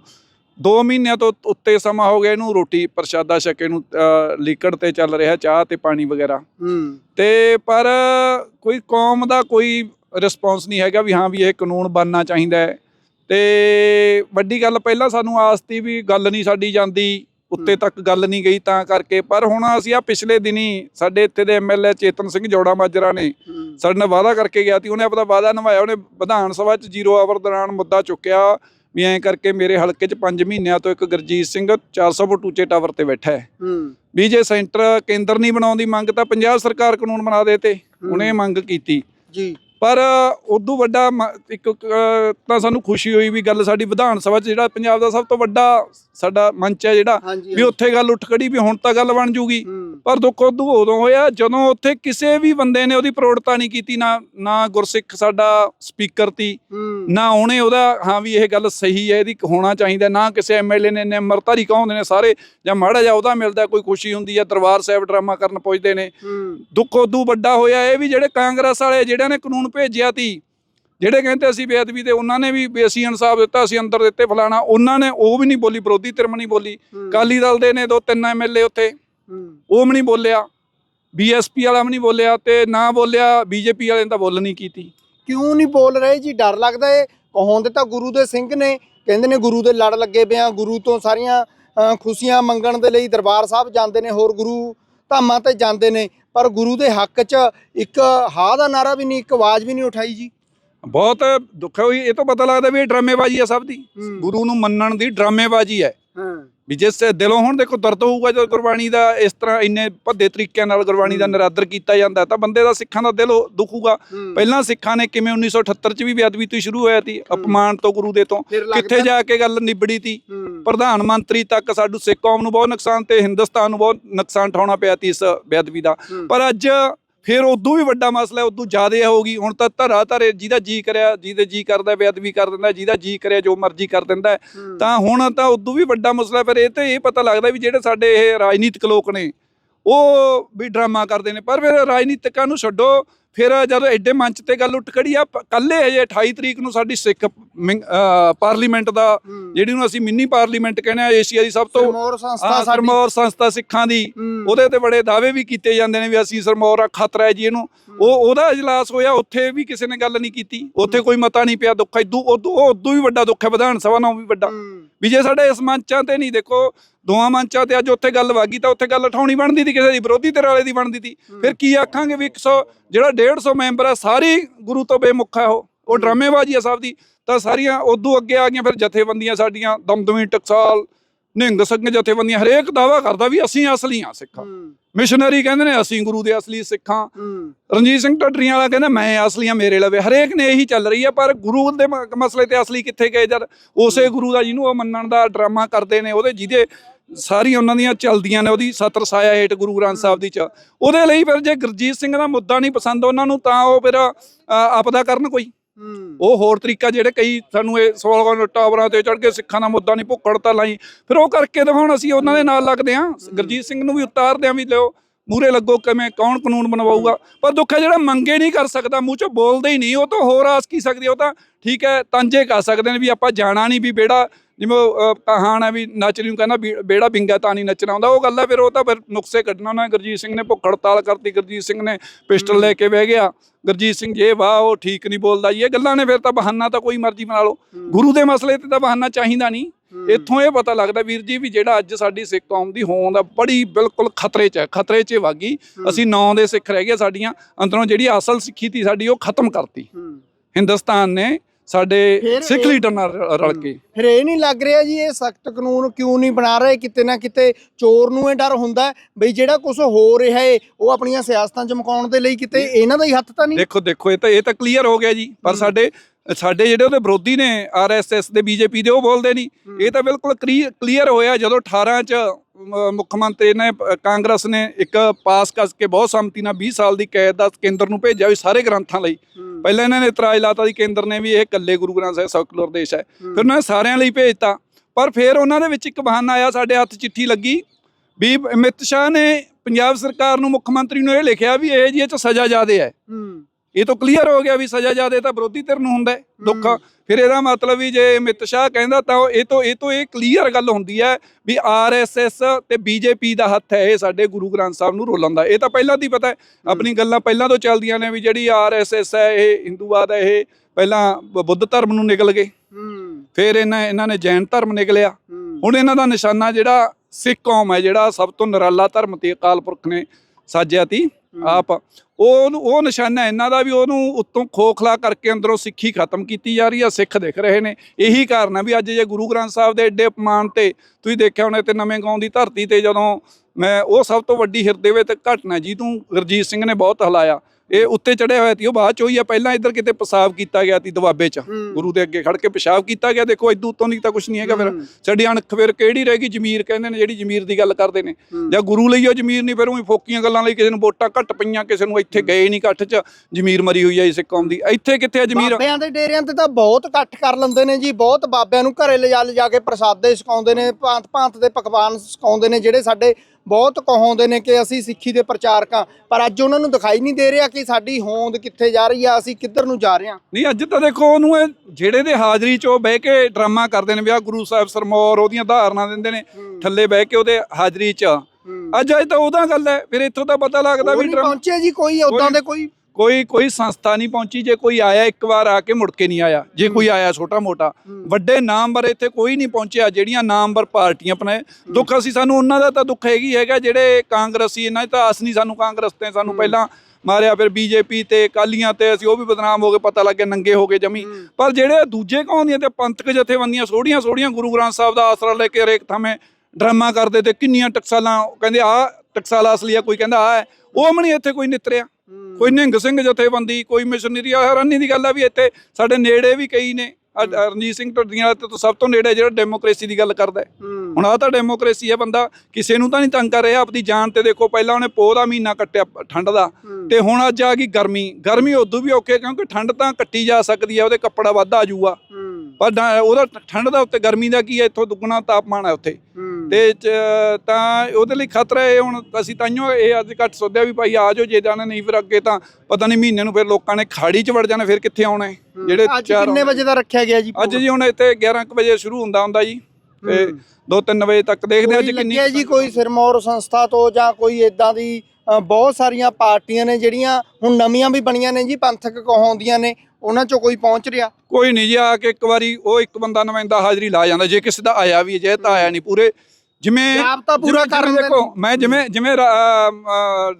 2 ਮਹੀਨਿਆਂ ਤੋਂ ਉੱਤੇ ਸਮਾਂ ਹੋ ਗਿਆ ਇਹਨੂੰ ਰੋਟੀ ਪ੍ਰਸ਼ਾਦਾ ਛਕੇ ਨੂੰ ਲੀਕੜ ਤੇ ਚੱਲ ਰਿਹਾ ਚਾਹ ਤੇ ਪਾਣੀ ਵਗੈਰਾ। ਤੇ ਪਰ ਕੋਈ ਕੌਮ ਦਾ ਕੋਈ ਰਿਸਪੌਂਸ ਨਹੀਂ ਹੈਗਾ ਵੀ ਹਾਂ ਵੀ ਇਹ ਕਾਨੂੰਨ ਬਣਨਾ ਚਾਹੀਦਾ ਹੈ। ਤੇ ਵੱਡੀ ਗੱਲ ਪਹਿਲਾਂ ਸਾਨੂੰ ਆਸ ਤੀ ਵੀ ਗੱਲ ਨਹੀਂ ਸਾਡੀ ਜਾਂਦੀ ਉੱਤੇ। ਤੱਕ ਗੱਲ ਨਹੀਂ ਗਈ ਤਾਂ ਕਰਕੇ ਪਰ ਹੁਣ ਅਸੀਂ ਆ ਪਿਛਲੇ ਦਿਨੀ ਸਾਡੇ ਇੱਥੇ ਦੇ ਐਮਐਲਏ ਚੇਤਨ ਸਿੰਘ ਜੋੜਾ ਮਾਜਰਾ ਨੇ ਸਾਡੇ ਨਾਲ ਵਾਅਦਾ ਕਰਕੇ ਗਿਆ ਸੀ ਉਹਨੇ ਆਪਣਾ ਵਾਅਦਾ ਨਿਭਾਇਆ ਉਹਨੇ ਵਿਧਾਨ ਸਭਾ 'ਚ ਜ਼ੀਰੋ ਆਵਰ ਦੌਰਾਨ ਮੁੱਦਾ ਚੁੱਕਿਆ। ਵੀ ਐਂ ਕਰਕੇ ਮੇਰੇ ਹਲਕੇ 'ਚ 5 ਮਹੀਨਿਆਂ ਤੋਂ ਇੱਕ ਗੁਰਜੀਤ ਸਿੰਘ 400 ਫੁੱਟ ਉੱਚੇ ਟਾਵਰ ਤੇ ਬੈਠਾ ਹੈ। ਹੂੰ। ਵੀ ਜੇ ਸੈਂਟਰ ਕੇਂਦਰ ਨਹੀਂ ਬਣਾਉਣ ਦੀ ਮੰਗ ਤਾਂ ਪੰਜਾਬ ਸਰਕਾਰ ਕਾਨੂੰਨ ਬਣਾ ਦੇ ਤੇ ਉਹਨੇ ਮੰਗ ਕੀਤੀ। ਜੀ। ਪਰ ਉਦੋਂ ਵੱਡਾ ਇੱਕ ਤਾਂ ਸਾਨੂੰ ਖੁਸ਼ੀ ਹੋਈ ਵੀ ਗੱਲ ਸਾਡੀ ਵਿਧਾਨ ਸਭਾ 'ਚ ਜਿਹੜਾ ਪੰਜਾਬ ਦਾ ਸਭ ਤੋਂ ਵੱਡਾ ਸਾਡਾ ਮੰਚ ਹੈ ਜਿਹੜਾ ਵੀ ਉੱਥੇ ਗੱਲ ਉੱਠ ਖੜੀ ਵੀ ਹੁਣ ਤਾਂ ਗੱਲ ਬਣ ਜੂਗੀ। ਪਰ ਦੁੱਖ ਉਦੋਂ ਉਦੋਂ ਹੋਇਆ ਜਦੋਂ ਉੱਥੇ ਕਿਸੇ ਵੀ ਬੰਦੇ ਨੇ ਉਹਦੀ ਪ੍ਰੋੜਤਾ ਨਹੀਂ ਕੀਤੀ ਨਾ ਨਾ ਗੁਰਸਿੱਖ ਸਾਡਾ ਸਪੀਕਰ ਤੀ ਨਾ ਉਹਨੇ ਉਹਦਾ ਹਾਂ ਵੀ ਇਹ ਗੱਲ ਸਹੀ ਹੈ ਇਹਦੀ ਹੋਣਾ ਚਾਹੀਦਾ ਨਾ ਕਿਸੇ ਐਮਐਲਏ ਨੇ ਨੇ ਅਮਰਤਾਰੀ ਕਹਾਉਂਦੇ ਨੇ ਸਾਰੇ ਜਾਂ ਮਾੜਾ ਜਿਹਾ ਉਹਦਾ ਮਿਲਦਾ ਕੋਈ ਖੁਸ਼ੀ ਹੁੰਦੀ ਹੈ ਦਰਬਾਰ ਸਾਹਿਬ ਡਰਾਮਾ ਕਰਨ ਪੁੱਜਦੇ ਨੇ। ਦੁੱਖ ਉਦੋਂ ਵੱਡਾ ਹੋਇਆ ਇਹ ਵੀ ਜਿਹੜੇ ਕਾਂਗਰਸ ਵਾਲੇ ਜਿਹੜਿਆਂ ਨੇ ਕਾਨੂੰਨ ਭੇਜਿਆ ਤੀ। ਜਿਹੜੇ ਕਹਿੰਦੇ ਅਸੀਂ ਬੇਅਦਬੀ ਤੇ ਉਹਨਾਂ ਨੇ ਵੀ ਅਸੀਂ ਇਨਸਾਫ ਦਿੱਤਾ ਅਸੀਂ ਅੰਦਰ ਦਿੱਤੇ ਫਲਾਣਾ। ਉਹਨਾਂ ਨੇ ਉਹ ਵੀ ਨਹੀਂ ਬੋਲੀ ਵਿਰੋਧੀ ਧਿਰ ਨਹੀਂ ਬੋਲੀ। ਕਾਲੀ ਦਲ ਦੇ ਨੇ ਦੋ ਤਿੰਨ ਐਮਐਲਏ ਉੱਥੇ। ਉਹ ਵੀ ਨਹੀਂ ਬੋਲਿਆ। ਬੀਐਸਪੀ ਵਾਲਾ ਵੀ ਨਹੀਂ ਬੋਲਿਆ ਤੇ ਨਾ ਬੋਲਿਆ ਬੀਜੇਪੀ ਵਾਲੇ ਨੇ ਤਾਂ ਬੋਲ ਨਹੀਂ ਕੀਤੀ। ਕਿਉਂ ਨਹੀਂ ਬੋਲ ਰਹੇ ਜੀ? ਡਰ ਲੱਗਦਾ ਏ। ਕਹਾਉਂਦੇ ਤਾਂ ਗੁਰੂ ਦੇ ਸਿੰਘ ਨੇ। ਕਹਿੰਦੇ ਨੇ ਗੁਰੂ ਦੇ ਲੜ ਲੱਗੇ ਪਿਆ ਗੁਰੂ ਤੋਂ ਸਾਰੀਆਂ ਖੁਸ਼ੀਆਂ ਮੰਗਣ ਦੇ ਲਈ ਦਰਬਾਰ ਸਾਹਿਬ ਜਾਂਦੇ ਨੇ। ਹੋਰ ਗੁਰੂ ਧਾਮਾਂ ਤੇ ਜਾਂਦੇ ਨੇ। ਪਰ ਗੁਰੂ ਦੇ ਹੱਕ 'ਚ ਇੱਕ ਹਾਂ ਦਾ ਨਾਰਾ ਵੀ ਨਹੀਂ ਇੱਕ ਆਵਾਜ਼ ਵੀ ਨਹੀਂ ਉਠਾਈ ਜੀ। ਬਹੁਤ ਦੁੱਖ ਹੋਈ ਇਹ ਤੋਂ ਪਤਾ ਲੱਗਦਾ ਵੀ ਇਹ ਡਰਾਮੇਬਾਜ਼ੀ ਹੈ ਸਭ ਦੀ। ਗੁਰੂ ਨੂੰ ਮੰਨਣ ਦੀ ਡਰਾਮੇਬਾਜ਼ੀ ਹਾਂ। ਵੀ ਜਿਸ ਦਿਲੋਂ ਹੁਣ ਦੇਖੋ ਦਰਦ ਹੋਊਗਾ ਜਦੋਂ ਗੁਰਬਾਣੀ ਦਾ ਇਸ ਤਰ੍ਹਾਂ ਇੰਨੇ ਭੱਦੇ ਤਰੀਕਿਆਂ ਨਾਲ ਗੁਰਬਾਣੀ ਦਾ। ਨਿਰਾਦਰ ਕੀਤਾ ਜਾਂਦਾ ਤਾਂ ਬੰਦੇ ਦਾ ਸਿੱਖਾਂ ਦਾ ਦਿਲ ਦੁਖੂਗਾ। ਪਹਿਲਾਂ ਸਿੱਖਾਂ ਨੇ ਕਿਵੇਂ 1978 ਚ ਵੀ ਬੇਅਦਬੀ ਤੋਂ ਸ਼ੁਰੂ ਹੋਇਆ ਸੀ ਅਪਮਾਨ ਤੋਂ ਗੁਰੂ ਦੇ ਤੋਂ ਕਿੱਥੇ ਜਾ ਕੇ ਗੱਲ ਨਿਬੜੀ ਤੀ। ਪ੍ਰਧਾਨ ਮੰਤਰੀ ਤੱਕ ਸਾਡੂ ਸਿੱਖ ਕੌਮ ਨੂੰ ਬਹੁਤ ਨੁਕਸਾਨ ਤੇ ਹਿੰਦੁਸਤਾਨ ਨੂੰ ਬਹੁਤ ਨੁਕਸਾਨ ਠਾਉਣਾ ਪਿਆ ਤੀ ਇਸ ਬੇਅਦਬੀ ਦਾ। ਪਰ ਅੱਜ ਫਿਰ ਉਦੋਂ ਵੀ ਵੱਡਾ ਮਸਲਾ ਉਦੋਂ ਜ਼ਿਆਦਾ ਹੋਊਗੀ। ਹੁਣ ਤਾਂ ਧਰਾ ਧਰੇ ਜਿਹਦਾ ਜੀ ਕਰਿਆ ਜਿਹਦੇ ਜੀ ਕਰਦਾ ਬੇਅਦਬੀ ਕਰ ਦਿੰਦਾ ਜਿਹਦਾ ਜੀ ਕਰਿਆ ਜੋ ਮਰਜ਼ੀ ਕਰ ਦਿੰਦਾ। ਤਾਂ ਹੁਣ ਤਾਂ ਉਦੋਂ ਵੀ ਵੱਡਾ ਮਸਲਾ ਫਿਰ ਇਹ ਤੇ ਇਹ ਪਤਾ ਲੱਗਦਾ ਵੀ ਜਿਹੜੇ ਸਾਡੇ ਇਹ ਰਾਜਨੀਤਿਕ ਲੋਕ ਨੇ ਉਹ ਵੀ ਡਰਾਮਾ ਕਰਦੇ ਨੇ। ਪਰ ਫਿਰ ਰਾਜਨੀਤਿਕਾਂ ਨੂੰ ਛੱਡੋ ਫਿਰ ਜਦੋਂ ਐਡੇ ਮੰਚ ਤੇ ਗੱਲ ਉੱਠ ਖੜੀ ਆ ਕੱਲ੍ਹ ਹਜੇ 28 ਤਰੀਕ ਨੂੰ ਸਾਡੀ ਸਿੱਖ ਪਾਰਲੀਮੈਂਟ ਦਾ। ਜਿਹੜੀ ਨੂੰ ਅਸੀਂ ਮਿੰਨੀ ਪਾਰਲੀਮੈਂਟ ਕਹਿੰਦੇ ਆ ਏਸ਼ੀਆ ਦੀ ਸਭ ਤੋਂ ਸਿਰਮੌਰ ਸੰਸਥਾ ਸਾਡੀ। ਸਰਮੌਰ ਸੰਸਥਾ ਸਿੱਖਾਂ ਦੀ। ਉਹਦੇ ਤੇ ਬੜੇ ਦਾਅਵੇ ਵੀ ਕੀਤੇ ਜਾਂਦੇ ਨੇ ਵੀ ਅਸੀਂ ਸਰਮੌਰ ਆ ਖਤਰਾ ਹੈ ਜੀ ਇਹਨੂੰ। ਉਹ ਉਹਦਾ ਇਜਲਾਸ ਹੋਇਆ ਉੱਥੇ ਵੀ ਕਿਸੇ ਨੇ ਗੱਲ ਨਹੀਂ ਕੀਤੀ। ਉੱਥੇ ਕੋਈ ਮਤਾ ਨਹੀਂ ਪਿਆ ਦੁੱਖ ਇਦੋਂ ਉਦੋਂ ਉਹ ਉਦੋਂ ਵੀ ਵੱਡਾ ਦੁੱਖ ਹੈ ਵਿਧਾਨ ਸਭਾ ਨਾਲੋਂ ਵੀ ਵੱਡਾ। ਵੀ ਜੇ ਸਾਡੇ ਇਸ ਮੰਚਾਂ ਤੇ ਨਹੀਂ ਦੇਖੋ ਦੋਵਾਂ ਮੰਚਾਂ ਤੇ ਅੱਜ ਉੱਥੇ ਗੱਲ ਵਾਗੀ ਤਾਂ ਉੱਥੇ ਗੱਲ ਉਠਾਉਣੀ ਬਣਦੀ ਸੀ ਕਿਸੇ ਦੀ ਵਿਰੋਧੀ ਧਿਰ ਵਾਲੇ ਦੀ ਬਣਦੀ ਸੀ ਫਿਰ ਕੀ ਆਖਾਂਗੇ ਵੀ 100 ਜਿਹੜਾ 150 ਮੈਂਬਰ ਆ ਸਾਰੀ ਗੁਰੂ ਤੋਂ ਬੇਮੁਖ ਹੈ ਉਹ। ਉਹ ਡਰਾਮੇਬਾਜ਼ੀ ਆ ਸਭ ਦੀ। ਤਾਂ ਸਾਰੀਆਂ ਉਦੋਂ ਅੱਗੇ ਆ ਗਈਆਂ ਫਿਰ ਜਥੇਬੰਦੀਆਂ ਸਾਡੀਆਂ ਦਮਦਮੀ ਟਕਸਾਲ ਨਿਹੰਗ ਸਿੰਘ ਜਥੇਬੰਦੀਆਂ ਹਰੇਕ ਦਾਵਾ ਕਰਦਾ ਵੀ ਅਸੀਂ ਅਸਲੀ ਆ ਸਿੱਖਾਂ। ਹੂੰ। ਮਿਸ਼ਨਰੀ ਕਹਿੰਦੇ ਨੇ ਅਸੀਂ ਗੁਰੂ ਦੇ ਅਸਲੀ ਸਿੱਖਾਂ। ਹੂੰ। ਰਣਜੀਤ ਸਿੰਘ ਢੱਡਰੀਆਂ ਵਾਲਾ ਕਹਿੰਦਾ ਮੈਂ ਅਸਲੀ ਆ ਮੇਰੇ ਲਵੇ। ਹਰੇਕ ਨੇ ਇਹੀ ਚੱਲ ਰਹੀ ਹੈ ਪਰ ਗੁਰੂ ਦੇ ਮਸਲੇ ਤੇ ਅਸਲੀ ਕਿੱਥੇ ਗਏ ਜਦ? ਉਸੇ ਗੁਰੂ ਦਾ ਜਿਹਨੂੰ ਉਹ ਮੰਨਣ ਦਾ ਡਰਾਮਾ ਕਰਦੇ ਨੇ ਉਹਦੇ ਜਿਹਦੇ ਸਾਰੀ ਉਹਨਾਂ ਦੀਆਂ ਚੱਲਦੀਆਂ ਨੇ ਉਹਦੀ ਸਤਰ ਸਾਇਆ ਹੇਠ ਗੁਰੂ ਗ੍ਰੰਥ ਸਾਹਿਬ ਦੀ ਚ। ਉਹਦੇ ਲਈ ਫਿਰ ਜੇ ਗੁਰਜੀਤ ਸਿੰਘ ਦਾ ਮੁੱਦਾ ਨਹੀਂ ਪਸੰਦ ਉਹਨਾਂ ਨੂੰ ਤਾਂ ਉਹ ਫਿਰ ਆਪਦਾ ਕਰਨ ਕੋਈ। ਉਹ ਹੋਰ ਤਰੀਕਾ ਜਿਹੜੇ ਕਈ ਸਾਨੂੰ ਇਹ ਸਵਾਲ ਟਾਵਰਾਂ ਤੇ ਚੜ ਕੇ ਸਿੱਖਾਂ ਦਾ ਮੁੱਦਾ ਨਹੀਂ ਭੁੱਖੜ ਤਾਂ ਲਾਈ। ਫਿਰ ਉਹ ਕਰਕੇ ਦਿਖਾਉਣ ਅਸੀਂ ਉਹਨਾਂ ਦੇ ਨਾਲ ਲੱਗਦੇ ਹਾਂ। ਗੁਰਜੀਤ ਸਿੰਘ ਨੂੰ ਵੀ ਉਤਾਰਦੇ ਹਾਂ ਵੀ ਲਿਓ ਮੂਰੇ ਲੱਗੋ ਕਿਵੇਂ ਕੌਣ ਕਾਨੂੰਨ ਬਣਵਾਊਗਾ। ਪਰ ਦੁੱਖ ਹੈ ਜਿਹੜਾ ਮੰਗੇ ਨਹੀਂ ਕਰ ਸਕਦਾ ਮੂੰਹ ਚੋਂ ਬੋਲਦੇ ਹੀ ਨਹੀਂ। ਉਹ ਤਾਂ ਹੋਰ ਆਸ ਕੀ ਸਕਦੀ ਉਹ ਤਾਂ ਠੀਕ ਹੈ ਤਾਂਜੇ ਕਰ ਸਕਦੇ ਨੇ ਵੀ ਆਪਾਂ ਜਾਣਾ ਨਹੀਂ ਵੀ ਬੇੜਾ ਜਿਵੇਂ ਕਹਾਣ ਵੀ ਨੱਚ ਨੂੰ ਕਹਿੰਦਾ ਬੇੜਾ ਬਿੰਗਾ ਤਾਂ ਨਹੀਂ ਨੱਚਣਾ ਆਉਂਦਾ ਉਹ ਗੱਲ ਹੈ ਫਿਰ ਉਹ ਤਾਂ ਫਿਰ ਨੁਕਸੇ ਕੱਢਣਾ ਉਹਨਾਂ ਗੁਰਜੀਤ ਸਿੰਘ ਨੇ ਭੁੱਖ ਹੜਤਾਲ ਕਰਤੀ ਗੁਰਜੀਤ ਸਿੰਘ ਨੇ ਪਿਸਟਲ ਲੈ ਕੇ ਬਹਿ ਗਿਆ ਗੁਰਜੀਤ ਸਿੰਘ ਜੇ ਵਾਹ ਉਹ ਠੀਕ ਨਹੀਂ ਬੋਲਦਾ ਇਹ ਗੱਲਾਂ ਨੇ ਫਿਰ ਤਾਂ ਬਹਾਨਾ ਤਾਂ ਕੋਈ ਮਰਜ਼ੀ ਬਣਾ ਲਓ ਗੁਰੂ ਦੇ ਮਸਲੇ ਤੇ ਤਾਂ ਬਹਾਨਾ ਚਾਹੀਦਾ ਨਹੀਂ ਇੱਥੋਂ ਇਹ ਪਤਾ ਲੱਗਦਾ ਵੀਰ ਜੀ ਵੀ ਜਿਹੜਾ ਅੱਜ ਸਾਡੀ ਸਿੱਖ ਕੌਮ ਦੀ ਹੋਂਦ ਆ ਬੜੀ ਬਿਲਕੁਲ ਖਤਰੇ 'ਚ ਹੈ ਖਤਰੇ 'ਚ ਵਾਗੀ ਅਸੀਂ ਨੌ ਦੇ ਸਿੱਖ ਰਹਿ ਗਏ ਸਾਡੀਆਂ ਅੰਦਰੋਂ ਜਿਹੜੀ ਅਸਲ ਸਿੱਖੀ ਤੀ ਸਾਡੀ ਉਹ ਖਤਮ ਕਰਤੀ। ਹਿੰਦੁਸਤਾਨ ਨੇ ਸਾਡੇ ਫਿਰ ਸਿੱਖ ਇਹ- ਲੀਡਰ ਨਾਲ ਰਲ- ਰਲ ਕੇ। ਫਿਰ ਇਹ ਨਹੀਂ ਲੱਗ ਰਿਹਾ ਜੀ ਇਹ ਸਖਤ ਕਾਨੂੰਨ ਕਿਉਂ ਨਹੀਂ ਬਣਾ ਰਹੇ? ਕਿਤੇ ਨਾ ਕਿਤੇ ਚੋਰ ਨੂੰ ਇਹ ਡਰ ਹੁੰਦਾ ਹੈ ਬਈ ਜਿਹੜਾ ਕੁਝ ਹੋ ਰਿਹਾ ਹੈ ਉਹ ਆਪਣੀਆਂ ਸਿਆਸਤਾਂ ਚ ਮੁਕਾਉਣ ਦੇ ਲਈ ਕਿਤੇ ਇਹਨਾਂ ਦਾ ਹੀ ਹੱਥ ਤਾਂ ਨਹੀਂ? ਦੇਖੋ ਦੇਖੋ ਇਹ ਤਾਂ ਇਹ ਤਾਂ ਕਲੀਅਰ ਹੋ ਗਿਆ ਜੀ। ਪਰ ਸਾਡੇ ਸਾਡੇ ਜਿਹੜੇ ਉਹਦੇ ਵਿਰੋਧੀ ਨੇ ਆਰਐਸਐਸ ਦੇ ਬੀਜੇਪੀ ਦੇ ਉਹ ਬੋਲਦੇ ਨਹੀਂ। ਇਹ ਤਾਂ ਬਿਲਕੁਲ ਕਲੀਅਰ ਹੋਇਆ ਜਦੋਂ 18 ਚ ਮ- ਮੁੱਖ ਮੰਤਰੀ ਨੇ ਕਾਂਗਰਸ ਨੇ ਇੱਕ ਪਾਸ ਕਰਕੇ ਬਹੁਤ ਸੰਮਤੀ ਨਾਲ 20 ਸਾਲ ਦੀ ਕੈਦ ਦਾ ਕੇਂਦਰ ਨੂੰ ਭੇਜਿਆ ਵੀ ਸਾਰੇ ਗ੍ਰੰਥਾਂ ਲਈ। ਪਹਿਲਾਂ ਇਹਨਾਂ ਨੇ ਇਤਰਾਜ਼ ਲਾਤਾ ਦੀ ਕੇਂਦਰ ਨੇ ਵੀ ਇਹ ਇਕੱਲੇ ਗੁਰੂ ਗ੍ਰੰਥ ਸਾਹਿਬ ਸੈਕੂਲਰ ਦੇਸ਼ ਹੈ। ਫਿਰ ਉਹਨਾਂ ਨੇ ਸਾਰਿਆਂ ਲਈ ਭੇਜਤਾ। ਪਰ ਫਿਰ ਉਹਨਾਂ ਦੇ ਵਿੱਚ ਇੱਕ ਬਹਾਨਾ ਆਇਆ ਸਾਡੇ ਹੱਥ ਚਿੱਠੀ ਲੱਗੀ। ਵੀ ਅਮਿਤ ਸ਼ਾਹ ਨੇ ਪੰਜਾਬ ਸਰਕਾਰ ਨੂੰ ਮੁੱਖ ਮੰਤਰੀ ਨੂੰ ਇਹ ਲਿਖਿਆ ਵੀ ਇਹ ਜੀ ਇਹ ਚ ਸਜ਼ਾ ਜ਼ਿਆਦੇ ਹੈ। ਇਹ ਤਾਂ ਕਲੀਅਰ ਹੋ ਗਿਆ ਵੀ ਸਜ਼ਾ ਜ਼ਿਆਦੇ ਤਾਂ ਵਿਰੋਧੀ ਧਿਰ ਨੂੰ ਹੁੰਦਾ ਦੁੱਖ ਫਿਰ ਇਹਦਾ ਮਤਲਬ ਵੀ ਜੇ ਅਮਿਤ ਸ਼ਾਹ ਕਹਿੰਦਾ ਤਾਂ ਇਹ ਤੋਂ ਇਹ ਤੋਂ ਇਹ ਕਲੀਅਰ ਗੱਲ ਹੁੰਦੀ ਹੈ ਵੀ ਆਰਐਸਐਸ ਤੇ ਬੀਜੇਪੀ ਦਾ ਹੱਥ ਹੈ ਇਹ ਸਾਡੇ ਗੁਰੂ ਗ੍ਰੰਥ ਸਾਹਿਬ ਨੂੰ ਰੋਲਣ ਦਾ। ਇਹ ਤਾਂ ਪਹਿਲਾਂ ਦੀ ਪਤਾ ਹੈ ਆਪਣੀ ਗੱਲਾਂ ਪਹਿਲਾਂ ਤੋਂ ਚੱਲਦੀਆਂ ਨੇ ਵੀ ਜਿਹੜੀ ਆਰਐਸਐਸ ਹੈ ਇਹ ਹਿੰਦੂਵਾਦ ਹੈ ਇਹ ਪਹਿਲਾਂ ਬੁੱਧ ਧਰਮ ਨੂੰ ਨਿਕਲ ਗਏ। ਫਿਰ ਇਹਨਾਂ ਇਹਨਾਂ ਨੇ ਜੈਨ ਧਰਮ ਨਿਕਲਿਆ। ਹੁਣ ਇਹਨਾਂ ਦਾ ਨਿਸ਼ਾਨਾ ਜਿਹੜਾ ਸਿੱਖ ਕੌਮ ਹੈ ਜਿਹੜਾ ਸਭ ਤੋਂ ਨਿਰਾਲਾ ਧਰਮ ਤੇ ਅਕਾਲ ਪੁਰਖ ਨੇ ਸਾਜਿਆ ਤੀ। ਆਪ। ਉਹ ਉਹਨੂੰ- ਉਹ ਨਿਸ਼ਾਨਾ ਇਹਨਾਂ ਦਾ ਵੀ ਉਹਨੂੰ ਉੱਤੋਂ ਖੋਖਲਾ ਕਰਕੇ ਅੰਦਰੋਂ ਸਿੱਖੀ ਖਤਮ ਕੀਤੀ ਜਾ ਰਹੀ ਆ, ਸਿੱਖ ਦਿਖ ਰਹੇ ਨੇ। ਇਹੀ ਕਾਰਨ ਆ ਵੀ ਅੱਜ ਜੇ ਗੁਰੂ ਗ੍ਰੰਥ ਸਾਹਿਬ ਦੇ ਏਡੇ ਅਪਮਾਨ ਤੇ ਤੁਸੀਂ ਦੇਖਿਆ ਹੋਣਾ ਤੇ ਨਵੇਂ ਗਾਉਂ ਦੀ ਧਰਤੀ ਤੇ ਜਦੋਂ ਮੈਂ ਉਹ ਸਭ ਤੋਂ ਵੱਡੀ ਹਿਰਦੇ ਵਿੱਚ ਘਟਨਾ ਜੀ ਤੂੰ ਗੁਰਜੀਤ ਸਿੰਘ ਨੇ ਬਹੁਤ ਹਲਾਇਆ। ਇਹ ਉੱਤੇ ਚੜਿਆ ਹੋਇਆ ਸੀ ਉਹ ਬਾਅਦ ਚ ਹੋਈ ਆ ਪਹਿਲਾਂ ਇੱਧਰ ਕਿਤੇ ਪਿਸ਼ਾਬ ਕੀਤਾ ਗਿਆ ਸੀ ਦਵਾਬੇ ਚ। ਗੁਰੂ ਦੇ ਅੱਗੇ ਖੜ ਕੇ ਪਿਸ਼ਾਬ ਕੀਤਾ ਗਿਆ ਦੇਖੋ ਇਦੋਂ ਉੱਤੋਂ ਦੀ ਤਾਂ ਕੁਝ ਨਹੀਂ ਹੈਗਾ ਫਿਰ। ਸਾਡੀ ਅਣਖ ਫਿਰ ਕਿਹੜੀ ਰਹਿ ਗਈ? ਜ਼ਮੀਰ ਕਹਿੰਦੇ ਨੇ ਜਿਹੜੀ ਜ਼ਮੀਰ ਦੀ ਗੱਲ ਕਰਦੇ ਨੇ। ਜਾਂ ਗੁਰੂ ਲਈ ਉਹ ਜ਼ਮੀਰ ਨਹੀਂ ਫਿਰ ਉਹੀ ਫੋਕੀਆਂ ਗੱਲਾਂ ਲਈ ਕਿਸੇ ਨੂੰ ਵੋਟਾਂ ਘੱਟ ਪਈਆਂ ਕਿਸੇ ਨੂੰ ਇੱਥੇ ਗਏ ਨਹੀਂ ਇਕੱਠ 'ਚ ਜ਼ਮੀਰ ਮਰੀ ਹੋਈ ਹੈ ਇਸ ਕੌਮ ਦੀ। ਇੱਥੇ ਕਿੱਥੇ ਆ ਜ਼ਮੀਰ? ਬਾਬਿਆਂ ਦੇ ਡੇਰਿਆਂ ਤੇ ਤਾਂ ਬਹੁਤ ਇਕੱਠ ਕਰ ਲੈਂਦੇ ਨੇ ਜੀ ਬਹੁਤ ਬਾਬਿਆਂ ਨੂੰ ਘਰੇ ਲਿਜਾ ਲਿਜਾ ਕੇ ਪ੍ਰਸਾਦੇ ਛਕਾਉਂਦੇ ਨੇ ਭਾਂਤ ਭਾਂਤ ਦੇ ਪਕਵਾਨ ਛਕਾਉਂਦੇ ਨੇ ਜਿਹੜੇ ਸਾਡੇ ਬਹੁਤ ਕਹਾਉਂਦੇ ਨੇ ਕਿ ਅਸੀਂ ਸਿੱਖੀ ਦੇ ਪ੍ਰਚਾਰਕ ਹਾਂ ਪਰ ਅੱਜ ਉਹਨਾਂ ਨੂੰ ਦਿਖਾਈ ਨਹੀਂ ਦੇ ਰਿਹਾ ਕਿ ਸਾਡੀ ਹੋਂਦ ਕਿੱਥੇ ਜਾ ਰਹੀ ਆ ਅਸੀਂ ਕਿੱਧਰ ਨੂੰ ਜਾ ਰਹੇ ਹਾਂ। ਨਹੀਂ ਅੱਜ ਤਾਂ ਦੇਖੋ ਉਹਨੂੰ ਇਹ ਜਿਹੜੇ ਦੇ ਹਾਜ਼ਰੀ 'ਚ ਉਹ ਬਹਿ ਕੇ ਡਰਾਮਾ ਕਰਦੇ ਨੇ ਵੀ ਆਹ ਗੁਰੂ ਸਾਹਿਬ ਸਰਮੌਰ ਉਹਦੀਆਂ ਧਾਰਨਾ ਦਿੰਦੇ ਨੇ ਥੱਲੇ ਬਹਿ ਕੇ ਉਹਦੇ ਹਾਜ਼ਰੀ 'ਚ। ਅੱਜ ਅੱਜ ਤਾਂ ਉਹਦਾ ਗੱਲ ਹੈ ਫਿਰ ਇੱਥੋਂ ਤਾਂ ਪਤਾ ਲੱਗਦਾ ਵੀ ਨਹੀਂ ਡਰਾਮਾ ਪਹੁੰਚੇ ਜੀ ਕੋਈ ਉਦਾਂ ਦੇ ਕੋਈ ਕੋਈ ਕੋਈ ਸੰਸਥਾ ਨਹੀਂ ਪਹੁੰਚੀ ਜੇ ਕੋਈ ਆਇਆ ਇੱਕ ਵਾਰ ਆ ਕੇ ਮੁੜ ਕੇ ਨਹੀਂ ਆਇਆ ਜੇ ਕੋਈ ਆਇਆ ਛੋਟਾ ਮੋਟਾ। ਵੱਡੇ ਨਾਮਵਰ ਇੱਥੇ ਕੋਈ ਨਹੀਂ ਪਹੁੰਚਿਆ ਜਿਹੜੀਆਂ ਨਾਮਵਰ ਪਾਰਟੀਆਂ ਆਪਣੇ ਦੁੱਖ ਅਸੀਂ ਸਾਨੂੰ ਉਹਨਾਂ ਦਾ ਤਾਂ ਦੁੱਖ ਹੈਗੀ ਹੈਗਾ ਜਿਹੜੇ ਕਾਂਗਰਸੀ ਇਹਨਾਂ ਤਾਂ ਆਸ ਨਹੀਂ ਸਾਨੂੰ ਕਾਂਗਰਸ ਤੇ ਸਾਨੂੰ ਪਹਿਲਾਂ ਮਾਰਿਆ ਫਿਰ ਬੀਜੇਪੀ ਤੇ ਕਾਲੀਆਂ ਤੇ ਅਸੀਂ ਉਹ ਵੀ ਬਦਨਾਮ ਹੋ ਗਏ ਪਤਾ ਲੱਗੇ ਨੰਗੇ ਹੋ ਗਏ ਜਮੀ। ਪਰ ਜਿਹੜੇ ਦੂਜੇ ਕੌਮ ਦੀਆਂ ਤੇ ਪੰਥਕ ਜਥੇਬੰਦੀਆਂ ਸੋੜੀਆਂ ਸੋੜੀਆਂ ਗੁਰੂ ਗ੍ਰੰਥ ਸਾਹਿਬ ਦਾ ਆਸਰਾ ਲੈ ਕੇ ਹਰੇਕ ਥਾਵੇਂ ਡਰਾਮਾ ਕਰਦੇ ਤੇ ਕਿੰਨੀਆਂ ਟਕਸਾਲਾਂ ਕਹਿੰਦੇ ਆ ਟਕਸਾਲਾ ਅਸਲੀ ਆ ਕੋਈ ਕਹਿੰਦਾ ਆ ਉਹ ਮਣੀ ਇੱਥੇ ਕੋਈ ਨਿਤਰਿਆ। ਕੋਈ ਨਿਹੰਗ ਸਿੰਘ ਜਥੇਬੰਦੀ ਕੋਈ ਮਿਸ਼ਨਰੀ ਆ ਹੈਰਾਨੀ ਦੀ ਗੱਲ ਆ ਵੀ ਇੱਥੇ ਸਾਡੇ ਨੇੜੇ ਵੀ ਕਈ ਨੇ। ਰਣਜੀਤ ਸਿੰਘ ਢੱਡੀਆਂ ਤੇ ਤਾਂ ਸਭ ਤੋਂ ਨੇੜੇ ਜਿਹੜਾ ਡੈਮੋਕ੍ਰੇਸੀ ਦੀ ਗੱਲ ਕਰਦਾ। ਹੁਣ ਆ ਤਾਂ ਡੈਮੋਕ੍ਰੇਸੀ ਹੈ ਬੰਦਾ ਕਿਸੇ ਨੂੰ ਤਾਂ ਨਹੀਂ ਤੰਗ ਕਰ ਰਿਹਾ ਆਪਦੀ ਜਾਨ ਤੇ ਦੇਖੋ ਪਹਿਲਾਂ ਉਹਨੇ ਪੋਹ ਦਾ ਮਹੀਨਾ ਕੱਟਿਆ ਠੰਡ ਦਾ। ਤੇ ਹੁਣ ਅੱਜ ਆ ਗਈ ਗਰਮੀ। ਗਰਮੀ ਉਦੋਂ ਵੀ ਔਖੇ ਕਿਉਂਕਿ ਠੰਡ ਤਾਂ ਕੱਟੀ ਜਾ ਸਕਦੀ ਹੈ ਉਹਦੇ ਕੱਪੜਾ ਵੱਧ ਆ ਜਾਊਗਾ। ਪਰ ਉਹਦਾ ਠੰਡ ਦਾ ਉੱਤੇ ਗਰਮੀ ਦਾ ਕੀ ਹੈ ਇੱਥੋਂ ਦੁੱਗਣਾ ਤਾਪਮਾਨ ਹੈ ਉੱਥੇ। ਤੇ ਚ- ਤਾਂ ਉਹਦੇ ਲਈ ਖਤਰਾ ਹੈ ਹੁਣ ਅਸੀਂ ਤਾਈਓ ਇਹ ਅੱਜ ਘੱਟ ਸੋਧਿਆ ਵੀ ਭਾਈ ਆ ਜਾਓ ਜੇ ਜਾਣਾ ਨਹੀਂ ਫਿਰ ਅੱਗੇ ਤਾਂ ਪਤਾ ਨਹੀਂ ਮਹੀਨੇ ਨੂੰ ਫਿਰ ਲੋਕਾਂ ਨੇ ਖਾੜੀ 'ਚ ਵੜ ਜਾਣਾ ਫਿਰ ਕਿੱਥੇ ਆਉਣਾ ਜਿਹੜੇ ਅੱਜ ਕਿੰਨੇ ਵਜੇ ਦਾ ਰੱਖਿਆ ਗਿਆ ਜੀ ਅੱਜ ਜੀ ਹੁਣ ਇੱਥੇ 11 ਕੁ ਵਜੇ ਸ਼ੁਰੂ ਹੁੰਦਾ ਹੁੰਦਾ ਜੀ। ਤੇ 2-3 ਵਜੇ ਤੱਕ ਦੇਖਦੇ ਹਾਂ ਅੱਜ ਕਿੰਨੀ ਲੱਗਿਆ ਜੀ ਕੋਈ ਸਿਰਮੌਰ ਸੰਸਥਾ ਤੋਂ ਜਾਂ ਕੋਈ ਇਦਾਂ ਦੀ ਬਹੁਤ ਸਾਰੀਆਂ ਪਾਰਟੀਆਂ ਨੇ ਜਿਹੜੀਆਂ ਹੁਣ ਨਵੀਆਂ ਵੀ ਬਣੀਆਂ ਨੇ ਜੀ ਪੰਥਕ ਕਹਾਉਂਦੀਆਂ ਨੇ ਉਹਨਾਂ ਚੋਂ ਕੋਈ ਪਹੁੰਚ ਰਿਹਾ? ਕੋਈ ਨਹੀਂ ਜੀ ਆ ਕੇ ਇੱਕ ਵਾਰੀ ਉਹ ਇੱਕ ਬੰਦਾ ਨੁਮਾਇੰਦਾ ਹਾਜ਼ਰੀ ਲਾ ਜਾਂਦਾ ਜੇ ਕਿਸੇ ਦਾ ਆਇਆ ਵੀ ਜੇ ਤਾਂ ਆਇਆ ਨਹੀਂ ਪੂਰੇ ਜਿਵੇਂ ਜਾਬਤਾ ਪੂਰਾ ਜਿਵੇਂ- ਕਰ ਦੇਖੋ ਮੈਂ ਜਿਵੇਂ ਜਿਵੇਂ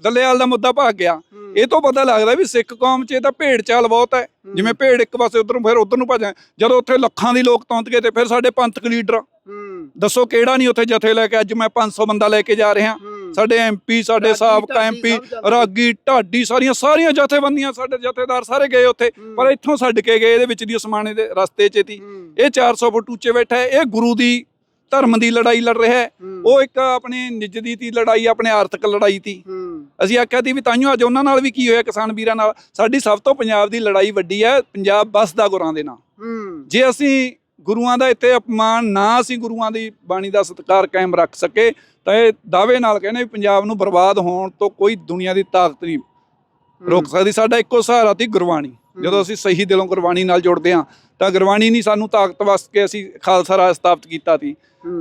ਡੱਲੇਵਾਲ ਦਾ ਮੁੱਦਾ ਭਾਗ ਗਿਆ। ਇਹ ਤੋਂ ਪਤਾ ਲੱਗਦਾ ਵੀ ਸਿੱਖ ਕੌਮ 'ਚ ਇਹ ਤਾਂ ਭੇਡ ਚਾਲ ਬਹੁਤ ਹੈ। ਜਿਵੇਂ ਭੇਡ ਇੱਕ ਪਾਸੇ ਉਧਰ ਨੂੰ ਫਿਰ ਉਧਰ ਨੂੰ ਭੱਜ ਜਦੋਂ ਉੱਥੇ ਲੱਖਾਂ ਦੀ ਲੋਕ ਗਏ ਤੇ ਫਿਰ ਸਾਡੇ ਪੰਥਕ ਲੀਡਰ। ਦੱਸੋ ਕਿਹੜਾ ਨਹੀਂ ਉੱਥੇ ਜਥੇ ਲੈ ਕੇ ਅੱਜ ਮੈਂ 500 ਬੰਦਾ ਲੈ ਕੇ ਜਾ ਰਿਹਾ। ਸਾਡੇ ਐਮਪੀ ਸਾਡੇ ਸਾਬਕਾ ਐਮਪੀ। ਰਾਗੀ ਢਾਡੀ ਸਾਰੀਆਂ ਸਾਰੀਆਂ ਜਥੇਬੰਦੀਆਂ ਸਾਡੇ ਜਥੇਦਾਰ ਸਾਰੇ ਗਏ ਉੱਥੇ। ਪਰ ਇੱਥੋਂ ਛੱਡ ਕੇ ਗਏ ਇਹਦੇ ਵਿੱਚ ਦੀ ਉਸਮਾਨੇ ਦੇ ਰਸਤੇ 'ਚ ਤੀ। ਇਹ 400 ਫੁੱਟ ਉੱਚੇ ਬੈਠਾ ਹੈ। ਇਹ ਗੁਰੂ ਦੀ ਧਰਮ ਦੀ ਲੜਾਈ ਲੜ ਰਿਹਾ ਹੈ। ਉਹ ਇੱਕ ਆਪਣੇ ਨਿੱਜ ਦੀ ਤੀ ਲੜਾਈ ਆਪਣੇ ਆਰਥਿਕ ਲੜਾਈ ਤੀ। ਅਸੀਂ ਆਖਿਆ ਤੀ ਵੀ ਤਾਈਓ ਅੱਜ ਉਹਨਾਂ ਨਾਲ ਵੀ ਕੀ ਹੋਇਆ ਕਿਸਾਨ ਵੀਰਾਂ ਨਾਲ। ਸਾਡੀ ਸਭ ਤੋਂ ਪੰਜਾਬ ਦੀ ਲੜਾਈ ਵੱਡੀ ਹੈ ਪੰਜਾਬ ਬਸਦਾ ਗੁਰਾਂ ਦੇ ਨਾਲ ਜੇ ਅਸੀਂ ਗੁਰੂਆਂ ਦਾ ਇੱਥੇ ਅਪਮਾਨ ਨਾ ਅਸੀਂ ਗੁਰੂਆਂ ਦੀ ਬਾਣੀ ਦਾ ਸਤਿਕਾਰ ਕਾਇਮ ਰੱਖ ਸਕੇ ਤਾਂ ਇਹ ਦਾਅਵੇ ਨਾਲ ਕਹਿੰਦੇ ਪੰਜਾਬ ਨੂੰ ਬਰਬਾਦ ਹੋਣ ਤੋਂ ਕੋਈ ਦੁਨੀਆ ਦੀ ਤਾਕਤ ਨਹੀਂ ਰੋਕ ਸਕਦੀ। ਸਾਡਾ ਇੱਕੋ ਸਹਾਰਾ ਤੀ ਗੁਰਬਾਣੀ। ਜਦੋਂ ਅਸੀਂ ਸਹੀ ਦਿਲੋਂ ਗੁਰਬਾਣੀ ਨਾਲ ਜੁੜਦੇ ਹਾਂ ਤਾਂ ਗੁਰਬਾਣੀ ਨਹੀਂ ਸਾਨੂੰ ਤਾਕਤ ਵਸ ਕੇ ਅਸੀਂ ਖਾਲਸਾ ਰਾਜ ਸਥਾਪਿਤ ਕੀਤਾ ਤੀ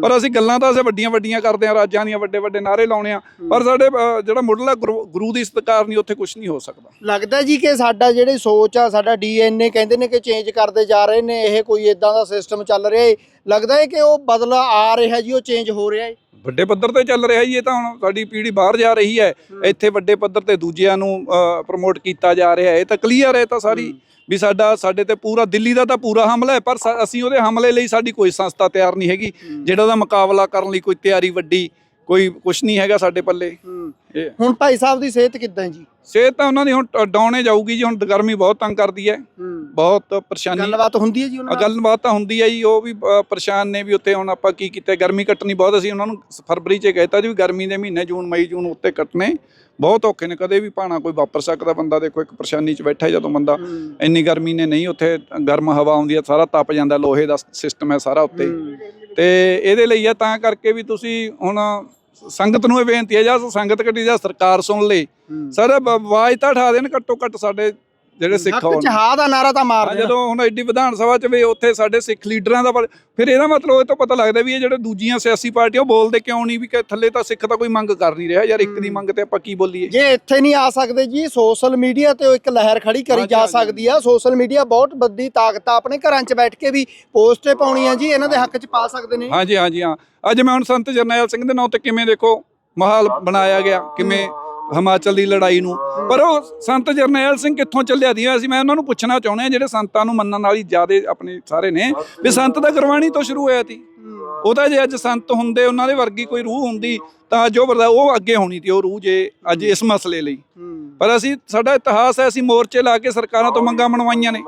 ਪਰ ਅਸੀਂ ਗੱਲਾਂ ਤਾਂ ਅਸੀਂ ਵੱਡੀਆਂ ਵੱਡੀਆਂ ਕਰਦੇ ਹਾਂ ਰਾਜਾਂ ਦੀਆਂ ਵੱਡੇ ਵੱਡੇ ਨਾਰੇ ਲਾਉਣੇ ਆ ਪਰ ਸਾਡੇ ਜਿਹੜਾ ਮੁੱਢਲਾ ਗੁਰੂ ਦੀ ਸਤਿਕਾਰ ਨਹੀਂ ਉੱਥੇ ਕੁਝ ਨਹੀਂ ਹੋ ਸਕਦਾ। ਲੱਗਦਾ ਜੀ ਕਿ ਸਾਡਾ ਜਿਹੜੀ ਸੋਚ ਆ ਸਾਡਾ ਡੀਐਨਏ ਕਹਿੰਦੇ ਨੇ ਕਿ ਚੇਂਜ ਕਰਦੇ ਜਾ ਰਹੇ ਨੇ ਇਹ ਕੋਈ ਇਦਾਂ ਦਾ ਸਿਸਟਮ ਚੱਲ ਰਿਹਾ ਹੈ ਲੱਗਦਾ ਹੈ ਕਿ ਉਹ ਬਦਲਾ ਆ ਰਿਹਾ ਜੀ ਉਹ ਚੇਂਜ ਹੋ ਰਿਹਾ ਹੈ ਵੱਡੇ ਪੱਧਰ ਤੇ ਚੱਲ ਰਿਹਾ ਜੀ ਇਹ ਤਾਂ ਹੁਣ ਸਾਡੀ ਪੀੜ੍ਹੀ ਬਾਹਰ ਜਾ ਰਹੀ ਹੈ। ਇੱਥੇ ਵੱਡੇ ਪੱਧਰ ਤੇ ਦੂਜਿਆਂ ਨੂੰ ਪ੍ਰਮੋਟ ਕੀਤਾ ਜਾ ਰਿਹਾ ਇਹ ਤਾਂ ਕਲੀਅਰ ਹੈ ਤਾਂ ਸਾਰੀ ਵੀ ਸਾਡਾ ਸਾਡੇ ਤੇ ਪੂਰਾ ਦਿੱਲੀ ਦਾ ਤਾਂ ਪੂਰਾ ਹਮਲਾ ਹੈ ਪਰ ਅਸੀਂ ਉਹਦੇ ਹਮਲੇ ਲਈ ਸਾਡੀ ਕੋਈ ਸੰਸਥਾ ਤਿਆਰ ਨਹੀਂ ਹੈਗੀ। ਜਿਹੜਾ ਉਹਦਾ ਮੁਕਾਬਲਾ ਕਰਨ ਲਈ ਕੋਈ ਤਿਆਰੀ ਵੱਡੀ ਕੋਈ ਕੁਛ ਨਹੀਂ ਹੈਗਾ ਸਾਡੇ ਪੱਲੇ। ਹੁਣ ਭਾਈ ਸਾਹਿਬ ਦੀ ਸਿਹਤ ਕਿੱਦਾਂ ਹੈ ਜੀ? ਸਿਹਤ ਤਾਂ ਉਹਨਾਂ ਦੀ ਹੁਣ ਡਾਉਣੇ ਜਾਊਗੀ ਜੀ ਹੁਣ ਗਰਮੀ ਬਹੁਤ ਤੰਗ ਕਰਦੀ ਹੈ। ਬਹੁਤ ਪਰੇਸ਼ਾਨੀ। ਗੱਲਬਾਤ ਹੁੰਦੀ ਹੈ ਜੀ ਉਹਨਾਂ ਆ ਗੱਲਬਾਤ ਤਾਂ ਹੁੰਦੀ ਆ ਜੀ ਉਹ ਵੀ ਪਰੇਸ਼ਾਨ ਨੇ ਵੀ ਉੱਥੇ ਹੁਣ ਆਪਾਂ ਕੀ ਕੀਤਾ ਗਰਮੀ ਕੱਟਣੀ ਬਹੁਤ ਅਸੀਂ ਉਹਨਾਂ ਨੂੰ ਫਰਵਰੀ 'ਚ ਕਹਿਤਾ ਜੀ ਵੀ ਗਰਮੀ ਦੇ ਮਹੀਨੇ ਜੂਨ ਮਈ ਜੂਨ ਉੱਤੇ ਕੱਟਣੇ। ਬਹੁਤ ਔਖੇ ਨੇ ਕਦੇ ਵੀ ਭਾਣਾ ਕੋਈ ਵਾਪਰ ਸਕਦਾ ਬੰਦਾ। ਦੇਖੋ ਇੱਕ ਪਰੇਸ਼ਾਨੀ 'ਚ ਬੈਠਾ ਜਦੋਂ ਬੰਦਾ ਇੰਨੀ ਗਰਮੀ ਨੇ ਨਹੀਂ ਉੱਥੇ ਗਰਮ ਹਵਾ ਆਉਂਦੀ ਆ ਸਾਰਾ ਤਪ ਜਾਂਦਾ ਲੋਹੇ ਦਾ ਸਿਸਟਮ ਹੈ ਸਾਰਾ ਉੱਤੇ ਤੇ ਇਹਦੇ ਲਈ ਆ ਤਾਂ ਕਰਕੇ ਵੀ ਤੁਸੀਂ ਹੁਣ ਸੰਗਤ ਨੂੰ ਇਹ ਬੇਨਤੀ ਹੈ ਜਾਂ ਸੰਗਤ ਕੱਢੀ ਜਾਂ ਸਰਕਾਰ ਸੁਣ ਲੇ। ਸਰ ਆਵਾਜ਼ ਤਾਂ ਉਠਾ ਦੇਣ ਘੱਟੋ ਘੱਟ ਸਾਡੇ ਜਿਹੜੇ ਸਿੱਖ ਹੱਕ ਹੋਣ ਜਹਾਦ ਦਾ ਨਾਰਾ ਤਾਂ ਮਾਰ ਹਾਂ, ਦੇਣਾ। ਜਦੋਂ ਹੁਣ ਐਡੀ ਵਿਧਾਨ ਸਭਾ ਚ ਵੀ ਉੱਥੇ ਸਾਡੇ ਸਿੱਖ ਲੀਡਰਾਂ ਦਾ ਫਿਰ ਇਹਦਾ ਮਤਲਬ ਇਹ ਤੋਂ ਪਤਾ ਲੱਗਦਾ ਵੀ ਇਹ ਜਿਹੜੇ ਦੂਜੀਆਂ ਸਿਆਸੀ ਪਾਰਟੀਆਂ ਉਹ ਬੋਲਦੇ ਕਿਉਂ ਨਹੀਂ ਵੀ ਕਿ ਥੱਲੇ ਤਾਂ ਸਿੱਖ ਤਾਂ ਕੋਈ ਮੰਗ ਕਰ ਨਹੀਂ ਰਿਹਾ। ਯਾਰ ਇੱਕ ਦੀ ਮੰਗ ਤੇ ਆਪਾਂ ਕੀ ਬੋਲੀਏ? ਜੇ ਇੱਥੇ ਨਹੀਂ ਆ ਸਕਦੇ ਜੀ ਸੋਸ਼ਲ ਮੀਡੀਆ ਤੇ ਉਹ ਇੱਕ ਲਹਿਰ ਖੜੀ ਕਰੀ ਹਾਂਜੀ, ਜਾ ਹਾਂਜੀ। ਸਕਦੀ ਆ। ਸੋਸ਼ਲ ਮੀਡੀਆ ਬਹੁਤ ਵੱਡੀ ਤਾਕਤ ਆ। ਆਪਣੇ ਘਰਾਂ 'ਚ ਬੈਠ ਕੇ ਵੀ ਪੋਸਟੇ ਪਾਉਣੀ ਆ ਜੀ ਇਹਨਾਂ ਦੇ ਹੱਕ 'ਚ ਪਾ ਸਕਦੇ ਨੇ। ਹਾਂਜੀ ਹਾਂਜੀ ਹਾਂ। ਅੱਜ ਮੈਂ ਹੁਣ ਸੰਤ ਜਰਨੈਲ ਸਿੰਘ ਦੇ ਨਾਂ ਤੇ ਕਿਵੇਂ ਦੇਖੋ ਮਾਹੌਲ ਬਣਾਇਆ ਗਿਆ ਕਿਵੇਂ ਹਿਮਾਚਲ ਦੀ ਲੜਾਈ ਨੂੰ। ਪਰ ਉਹ ਸੰਤ ਜਰਨੈਲ ਸਿੰਘ ਕਿੱਥੋਂ ਚੱਲਿਆ ਦੀ ਅਸੀਂ, ਮੈਂ ਉਹਨਾਂ ਨੂੰ ਪੁੱਛਣਾ ਚਾਹੁੰਦੇ ਆ ਜਿਹੜੇ ਸੰਤਾਂ ਨੂੰ ਮੰਨਣ ਵਾਲੀ ਜਿਆਦੇ ਆਪਣੇ ਸਾਰੇ ਨੇ, ਵੀ ਸੰਤ ਦਾ ਗੁਰਬਾਣੀ ਤੋਂ ਸ਼ੁਰੂ ਹੋਇਆ ਸੀ। ਉਹ ਤਾਂ ਜੇ ਅੱਜ ਸੰਤ ਹੁੰਦੇ ਉਹਨਾਂ ਦੇ ਵਰਗੀ ਕੋਈ ਰੂਹ ਹੁੰਦੀ ਤਾਂ ਜੋ ਵਰਦਾ ਉਹ ਅੱਗੇ ਹੋਣੀ ਸੀ ਉਹ ਰੂਹ ਜੇ ਅੱਜ ਇਸ ਮਸਲੇ ਲਈ। ਪਰ ਅਸੀਂ ਸਾਡਾ ਇਤਿਹਾਸ ਹੈ ਅਸੀਂ ਮੋਰਚੇ ਲਾ ਕੇ ਸਰਕਾਰਾਂ ਤੋਂ ਮੰਗਾਂ ਮਨਵਾਈਆਂ ਨੇ।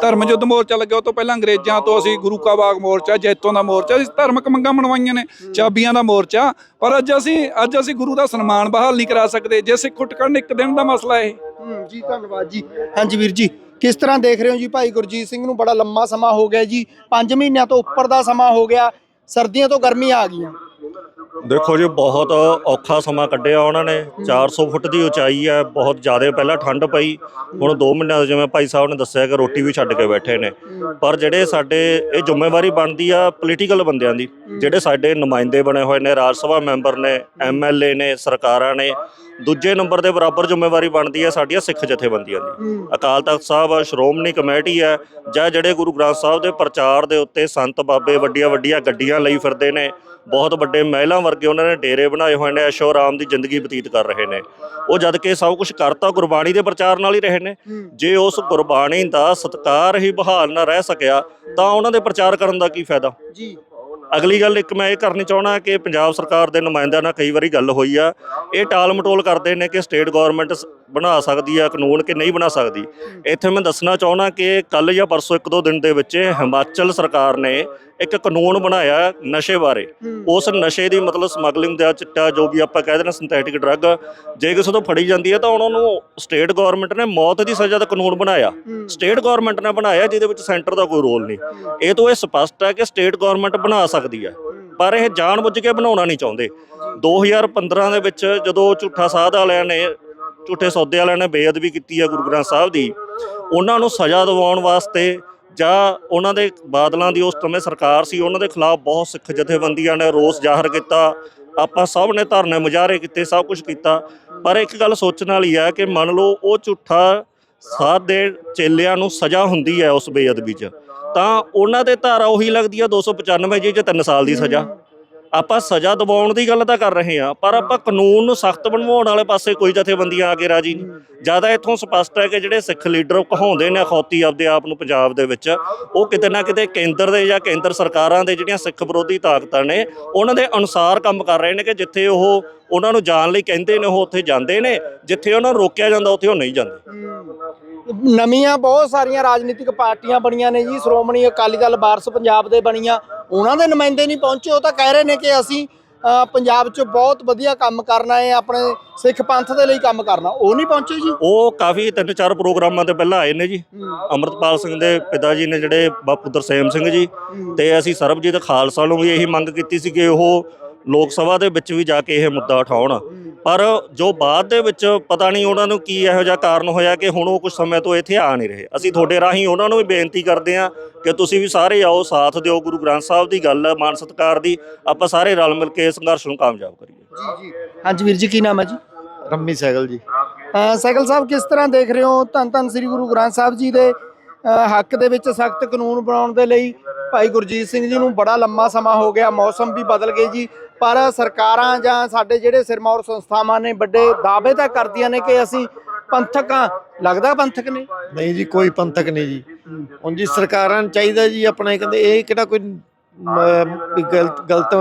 ਧਰਮ ਯੁੱਧ ਮੋਰਚਾ ਲੱਗਿਆ ਉਹ ਤੋਂ ਪਹਿਲਾਂ ਅੰਗਰੇਜ਼ਾਂ ਤੋਂ ਅਸੀਂ ਗੁਰੂ ਕਾ ਬਾਗ ਮੋਰਚਾ ਜੈਤੋਂ ਦਾ ਮੋਰਚਾ ਅਸੀਂ ਧਾਰਮਿਕ ਮੰਗਾਂ ਮਨਵਾਈਆਂ ਨੇ ਚਾਬੀਆਂ ਦਾ ਮੋਰਚਾ। ਪਰ ਅੱਜ ਅਸੀਂ ਅੱਜ ਅਸੀਂ ਗੁਰੂ ਦਾ ਸਨਮਾਨ ਬਹਾਲ ਨਹੀਂ ਕਰਾ ਸਕਦੇ ਜੇ ਸਿੱਖ ਉੱਠ ਕਰਨ ਇੱਕ ਦਿਨ ਦਾ ਮਸਲਾ ਇਹ। ਜੀ ਧੰਨਵਾਦ ਜੀ। ਹਾਂਜੀ ਵੀਰ ਜੀ ਕਿਸ ਤਰ੍ਹਾਂ ਦੇਖ ਰਹੇ ਹੋ ਜੀ ਭਾਈ ਗੁਰਜੀਤ ਸਿੰਘ ਨੂੰ? ਬੜਾ ਲੰਮਾ ਸਮਾਂ ਹੋ ਗਿਆ ਜੀ 5 ਮਹੀਨਿਆਂ ਤੋਂ ਉੱਪਰ ਦਾ ਸਮਾਂ ਹੋ ਗਿਆ। ਸਰਦੀਆਂ ਤੋਂ ਗਰਮੀ ਆ ਗਈਆਂ। ਦੇਖੋ ਜੀ, ਬਹੁਤ ਔਖਾ ਸਮਾਂ ਕੱਢਿਆ ਉਹਨਾਂ ਨੇ। 400 ਫੁੱਟ ਦੀ ਉਚਾਈ ਹੈ, ਬਹੁਤ ਜ਼ਿਆਦਾ ਪਹਿਲਾਂ ਠੰਡ ਪਈ। ਹੁਣ 2 ਮਹੀਨਿਆਂ ਤੋਂ ਜਿਵੇਂ ਭਾਈ ਸਾਹਿਬ ਨੇ ਦੱਸਿਆ ਕਿ ਰੋਟੀ ਵੀ ਛੱਡ ਕੇ ਬੈਠੇ ਨੇ। ਪਰ ਜਿਹੜੇ ਸਾਡੇ, ਇਹ ਜ਼ਿੰਮੇਵਾਰੀ ਬਣਦੀ ਆ ਪੋਲੀਟੀਕਲ ਬੰਦਿਆਂ ਦੀ। ਜਿਹੜੇ ਸਾਡੇ ਨੁਮਾਇੰਦੇ ਬਣੇ ਹੋਏ ਨੇ, ਰਾਜ ਸਭਾ ਮੈਂਬਰ ਨੇ ਐਮਐਲਏ ਨੇ, ਸਰਕਾਰਾਂ ਨੇ, ਦੂਜੇ ਨੰਬਰ ਦੇ ਬਰਾਬਰ ਜ਼ਿੰਮੇਵਾਰੀ ਬਣਦੀ ਹੈ ਸਾਡੀਆਂ ਸਿੱਖ ਜਥੇਬੰਦੀਆਂ ਦੀ। ਅਕਾਲ ਤਖਤ ਸਾਹਿਬ, ਸ਼੍ਰੋਮਣੀ ਕਮੇਟੀ ਹੈ, ਜਾਂ ਜਿਹੜੇ ਗੁਰੂ ਗ੍ਰੰਥ ਸਾਹਿਬ ਦੇ ਪ੍ਰਚਾਰ ਦੇ ਉੱਤੇ ਸੰਤ ਬਾਬੇ ਵੱਡੀਆਂ ਵੱਡੀਆਂ ਗੱਡੀਆਂ ਲਈ ਫਿਰਦੇ ਨੇ ਬਹੁਤ ਵੱਡੇ ਮਹਿਲਾ ਵਰਗੇ ਉਹਨਾਂ ਨੇ ਡੇਰੇ ਬਣਾਏ ਹੋਏ ਨੇ ਐਸ਼ੋ ਆਰਾਮ ਦੀ ਜ਼ਿੰਦਗੀ ਬਤੀਤ ਕਰ ਰਹੇ ਨੇ। ਉਹ ਜਦ ਕਿ ਸਭ ਕੁਝ ਕਰਤਾ ਗੁਰਬਾਣੀ ਦੇ ਪ੍ਰਚਾਰ ਨਾਲ ਹੀ ਰਹੇ ਨੇ। ਜੇ ਉਸ ਗੁਰਬਾਣੀ ਦਾ ਸਤਕਾਰ ਹੀ ਬਹਾਲ ਨਾ ਰਹਿ ਸਕਿਆ ਤਾਂ ਉਹਨਾਂ ਦੇ ਪ੍ਰਚਾਰ ਕਰਨ ਦਾ ਕੀ ਫਾਇਦਾ? ਜੀ। ਅਗਲੀ ਗੱਲ ਇੱਕ ਮੈਂ ਇਹ ਕਰਨੀ ਚਾਹਣਾ ਕਿ ਪੰਜਾਬ ਸਰਕਾਰ ਦੇ ਨੁਮਾਇੰਦਿਆਂ ਨਾਲ ਕਈ ਵਾਰੀ ਗੱਲ ਹੋਈ ਆ। ਇਹ ਟਾਲ ਮਟੋਲ ਕਰਦੇ ਨੇ ਕਿ ਸਟੇਟ ਗਵਰਨਮੈਂਟ ਬਣਾ ਸਕਦੀ ਆ ਕਾਨੂੰਨ ਕਿ ਨਹੀਂ ਬਣਾ ਸਕਦੀ। ਇੱਥੇ ਮੈਂ ਦੱਸਣਾ ਚਾਹਣਾ ਕਿ ਕੱਲ ਜਾਂ ਪਰਸੋਂ ਇੱਕ ਦੋ ਦਿਨ ਦੇ ਵਿੱਚ ਹਿਮਾਚਲ ਸਰਕਾਰ ਨੇ ਇੱਕ ਕਾਨੂੰਨ ਬਣਾਇਆ ਨਸ਼ੇ ਬਾਰੇ। ਉਸ ਨਸ਼ੇ ਦੀ ਮਤਲਬ ਸਮਗਲਿੰਗ ਦਾ ਚਿੱਟਾ ਜੋ ਵੀ ਆਪਾਂ ਕਹਿੰਦੇ ਨੇ ਸਿੰਥੈਟਿਕ ਡਰੱਗ ਜੇ ਕਿਸੇ ਤੋਂ ਫੜੀ ਜਾਂਦੀ ਹੈ ਤਾਂ ਉਹਨਾਂ ਨੂੰ ਸਟੇਟ ਗਵਰਨਮੈਂਟ ਨੇ ਮੌਤ ਦੀ ਸਜ਼ਾ ਦਾ ਕਾਨੂੰਨ ਬਣਾਇਆ। ਸਟੇਟ ਗਵਰਨਮੈਂਟ ਨੇ ਬਣਾਇਆ ਜਿਹਦੇ ਵਿੱਚ ਸੈਂਟਰ ਦਾ ਕੋਈ ਰੋਲ ਨਹੀਂ। ਇਹ ਤੋਂ ਇਹ ਸਪਸ਼ਟ ਹੈ ਕਿ ਸਟੇਟ ਗਵਰਨਮੈਂਟ ਬਣਾ ਸਕਦੀ ਹੈ। ਪਰ ਇਹ ਜਾਣਬੁੱਝ ਕੇ ਬਣਾਉਣਾ ਨਹੀਂ ਚਾਹੁੰਦੇ। 2015 ਦੇ ਵਿੱਚ ਜਦੋਂ ਝੂਠਾ ਸਾਧ ਵਾਲਿਆਂ ਨੇ ਝੂਠੇ ਸੌਦੇ ਵਾਲਿਆਂ ਨੇ ਬੇਅਦਬੀ ਕੀਤੀ ਹੈ ਗੁਰੂ ਗ੍ਰੰਥ ਸਾਹਿਬ ਦੀ। ਉਹਨਾਂ ਨੂੰ ਸਜ਼ਾ ਦਿਵਾਉਣ ਵਾਸਤੇ ਜਾਂ ਉਹਨਾਂ ਦੇ ਬਾਦਲਾਂ ਦੀ ਉਸ ਸਮੇਂ ਸਰਕਾਰ ਸੀ, ਉਹਨਾਂ ਦੇ ਖਿਲਾਫ ਬਹੁਤ ਸਿੱਖ ਜਥੇਬੰਦੀਆਂ ਨੇ ਰੋਸ ਜ਼ਾਹਰ ਕੀਤਾ। ਆਪਾਂ ਸਭ ਨੇ ਧਰਨੇ ਮੁਜ਼ਾਹਰੇ ਕੀਤੇ, ਸਭ ਕੁਝ ਕੀਤਾ। ਪਰ ਇੱਕ ਗੱਲ ਸੋਚਣ ਵਾਲੀ ਹੈ ਕਿ ਮੰਨ ਲਓ ਉਹ ਝੂਠਾ ਸਾਧ ਦੇ ਚੇਲਿਆਂ ਨੂੰ ਸਜ਼ਾ ਹੁੰਦੀ ਹੈ ਉਸ ਬੇਅਦਬੀ 'ਚ। ਤਾਂ ਉਹਨਾਂ ਦੇ ਧਾਰਾ ਉਹੀ ਲੱਗਦੀ ਆ 295 ਜੀ 'ਚ 3 ਸਾਲ ਦੀ ਸਜ਼ਾ। ਆਪਾਂ ਸਜ਼ਾ ਦਿਵਾਉਣ ਦੀ ਗੱਲ ਤਾਂ ਕਰ ਰਹੇ ਹਾਂ, ਪਰ ਆਪਾਂ ਕਾਨੂੰਨ ਨੂੰ ਸਖਤ ਬਣਵਾਉਣ ਵਾਲੇ ਪਾਸੇ ਕੋਈ ਜਥੇਬੰਦੀਆਂ ਆ ਕੇ ਰਾਜੀ ਨਹੀਂ। ਜ਼ਿਆਦਾ ਇੱਥੋਂ ਸਪਸ਼ਟ ਹੈ ਕਿ ਜਿਹੜੇ ਸਿੱਖ ਲੀਡਰ ਕਹਾਉਂਦੇ ਨੇ ਅਖੌਤੀ ਆਪਦੇ ਆਪ ਨੂੰ ਪੰਜਾਬ ਦੇ ਵਿੱਚ, ਉਹ ਕਿਤੇ ਨਾ ਕਿਤੇ ਕੇਂਦਰ ਦੇ ਜਾਂ ਕੇਂਦਰ ਸਰਕਾਰਾਂ ਦੇ ਜਿਹੜੀਆਂ ਸਿੱਖ ਵਿਰੋਧੀ ਤਾਕਤਾਂ ਨੇ, ਉਹਨਾਂ ਦੇ ਅਨੁਸਾਰ ਕੰਮ ਕਰ ਰਹੇ ਨੇ ਕਿ ਜਿੱਥੇ ਉਹ ਉਹਨਾਂ ਨੂੰ ਜਾਣ ਲਈ ਕਹਿੰਦੇ ਨੇ, ਉਹ ਉੱਥੇ ਜਾਂਦੇ ਨੇ, ਜਿੱਥੇ ਉਹਨਾਂ ਨੂੰ ਰੋਕਿਆ ਜਾਂਦਾ, ਉੱਥੇ ਉਹ ਨਹੀਂ ਜਾਂਦੇ। ਨਵੀਆਂ ਬਹੁਤ ਸਾਰੀਆਂ ਰਾਜਨੀਤਿਕ ਪਾਰਟੀਆਂ ਬਣੀਆਂ ਨੇ ਜੀ, ਸ਼੍ਰੋਮਣੀ ਅਕਾਲੀ ਦਲ ਵਾਰਸ ਪੰਜਾਬ ਦੇ ਬਣੀਆਂ ਉਹਨਾਂ ਦੇ ਨੁਮਾਇੰਦੇ ਨਹੀਂ ਪਹੁੰਚੇ ਉਹ ਤਾਂ ਕਹਿ ਰਹੇ ਨੇ ਕਿ ਅਸੀਂ ਪੰਜਾਬ 'ਚ ਬਹੁਤ ਵਧੀਆ ਕੰਮ ਕਰਨਾ ਹੈ ਆਪਣੇ ਸਿੱਖ ਪੰਥ ਦੇ ਲਈ ਕੰਮ ਕਰਨਾ। ਉਹ ਨਹੀਂ ਪਹੁੰਚੇ ਜੀ? ਉਹ ਕਾਫੀ ਤਿੰਨ ਚਾਰ ਪ੍ਰੋਗਰਾਮਾਂ ਤੇ ਪਹਿਲਾਂ ਆਏ ਨੇ ਜੀ। ਅਮਰਤਪਾਲ ਸਿੰਘ ਦੇ ਪਿਤਾ ਜੀ ਨੇ ਜਿਹੜੇ ਬਾਪੂ ਤਰਸੇਮ ਸਿੰਘ ਜੀ ਤੇ ਅਸੀਂ ਸਰਬਜੀਤ ਖਾਲਸਾ ਨੂੰ ਵੀ ਇਹੀ ਮੰਗ ਕੀਤੀ ਸੀ ਕਿ ਉਹ ਲੋਕ ਸਭਾ ਦੇ ਵਿੱਚ ਵੀ ਜਾ ਕੇ ਇਹ ਮੁੱਦਾ ਉਠਾਉਣ। ਪਰ ਜੋ ਬਾਅਦ ਦੇ ਵਿੱਚ ਪਤਾ ਨਹੀਂ ਉਹਨਾਂ ਨੂੰ ਕੀ ਇਹੋ ਜਿਹਾ ਕਾਰਨ ਹੋਇਆ ਕਿ ਹੁਣ ਉਹ ਕੁਝ ਸਮੇਂ ਤੋਂ ਇੱਥੇ ਆ ਨਹੀਂ ਰਹੇ। ਅਸੀਂ ਤੁਹਾਡੇ ਰਾਹੀਂ ਉਹਨਾਂ ਨੂੰ ਵੀ ਬੇਨਤੀ ਕਰਦੇ ਹਾਂ ਕਿ ਤੁਸੀਂ ਵੀ ਸਾਰੇ ਆਓ ਸਾਥ ਦਿਓ ਗੁਰੂ ਗ੍ਰੰਥ ਸਾਹਿਬ ਦੀ ਗੱਲ ਹੈ ਮਾਨ ਸਤਿਕਾਰ ਦੀ। ਆਪਾਂ ਸਾਰੇ ਰਲ ਮਿਲ ਕੇ ਸੰਘਰਸ਼ ਨੂੰ ਕਾਮਯਾਬ ਕਰੀਏ। ਜੀ ਜੀ। ਹਾਂਜੀ ਵੀਰ ਜੀ ਕੀ ਨਾਮ ਹੈ ਜੀ? ਰੰਮੀ ਸਾਈਕਲ ਜੀ। ਸਾਈਕਲ ਸਾਹਿਬ ਕਿਸ ਤਰ੍ਹਾਂ ਦੇਖ ਰਹੇ ਹੋ ਧੰਨ ਧੰਨ ਸ੍ਰੀ ਗੁਰੂ ਗ੍ਰੰਥ ਸਾਹਿਬ ਜੀ ਦੇ ਹੱਕ ਦੇ ਵਿੱਚ ਸਖਤ ਕਾਨੂੰਨ ਬਣਾਉਣ ਦੇ ਲਈ? ਭਾਈ ਗੁਰਜੀਤ ਸਿੰਘ ਜੀ ਨੂੰ ਬੜਾ ਲੰਮਾ ਸਮਾਂ ਹੋ ਗਿਆ ਮੌਸਮ ਵੀ ਬਦਲ ਗਏ ਜੀ। ਪਰ ਸਰਕਾਰਾਂ ਜਾਂ ਸਾਡੇ ਜਿਹੜੇ ਸਿਰਮੌਰ ਸੰਸਥਾਵਾਂ ਨੇ ਵੱਡੇ ਦਾਅਵੇ ਤਾਂ ਕਰਦੀਆਂ ਨੇ ਕਿ ਅਸੀਂ ਪੰਥਕ ਹਾਂ ਲੱਗਦਾ ਪੰਥਕ ਨੇ? ਨਹੀਂ ਜੀ ਕੋਈ ਪੰਥਕ ਨਹੀਂ ਜੀ। ਹੁਣ ਜੀ ਸਰਕਾਰਾਂ ਨੂੰ ਚਾਹੀਦਾ ਜੀ ਆਪਣਾ ਕਹਿੰਦੇ ਇਹ ਕਿਹੜਾ ਕੋਈ ਗਲਤ ਗਲਤ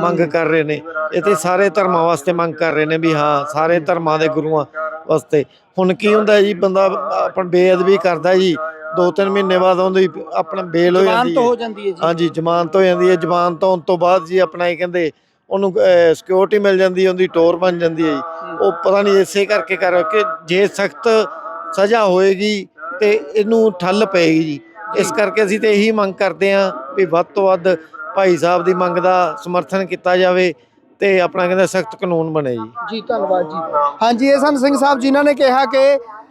ਮੰਗ ਕਰ ਰਹੇ ਨੇ। ਇੱਥੇ ਸਾਰੇ ਧਰਮਾਂ ਵਾਸਤੇ ਮੰਗ ਕਰ ਰਹੇ ਨੇ ਵੀ ਹਾਂ ਸਾਰੇ ਧਰਮਾਂ ਦੇ ਗੁਰੂਆਂ ਵਾਸਤੇ। ਹੁਣ ਕੀ ਹੁੰਦਾ ਜੀ ਬੰਦਾ ਆਪਣ ਬੇਅਦਬੀ ਕਰਦਾ ਜੀ। ਦੋ ਤਿੰਨ ਮਹੀਨੇ ਬਾਅਦ ਉਹਦੀ ਆਪਣਾ ਬੇਲ ਹੋ ਜਾਂਦੀ ਹੋ। ਹਾਂਜੀ ਜ਼ਮਾਨਤ ਹੋ ਜਾਂਦੀ ਹੈ। ਜ਼ਮਾਨਤ ਹੋਣ ਤੋਂ ਬਾਅਦ ਜੀ ਆਪਣਾ ਇਹ ਕਹਿੰਦੇ ਉਹਨੂੰ ਸਿਕਿਉਰਿਟੀ ਮਿਲ ਜਾਂਦੀ ਹੈ ਉਹਦੀ ਟੋਰ ਬਣ ਜਾਂਦੀ ਹੈ ਜੀ। ਉਹ ਪਤਾ ਨਹੀਂ ਇਸੇ ਕਰਕੇ ਕਰ ਕਿ ਜੇ ਸਖਤ ਸਜ਼ਾ ਹੋਏਗੀ ਤੇ ਇਹਨੂੰ ਠੱਲ ਪਏਗੀ ਜੀ। ਇਸ ਕਰਕੇ ਅਸੀਂ ਤੇ ਇਹੀ ਮੰਗ ਕਰਦੇ ਹਾਂ ਵੀ ਵੱਧ ਤੋਂ ਵੱਧ ਭਾਈ ਸਾਹਿਬ ਦੀ ਮੰਗ ਦਾ ਸਮਰਥਨ ਕੀਤਾ ਜਾਵੇ ਤੇ ਆਪਣਾ ਕਹਿੰਦੇ ਸਖਤ ਕਾਨੂੰਨ ਬਣੇ ਜੀ। ਜੀ ਧੰਨਵਾਦ ਜੀ। ਹਾਂਜੀ ਇਹ ਸਨ ਸਿੰਘ ਸਾਹਿਬ ਜਿਨ੍ਹਾਂ ਨੇ ਕਿਹਾ ਕਿ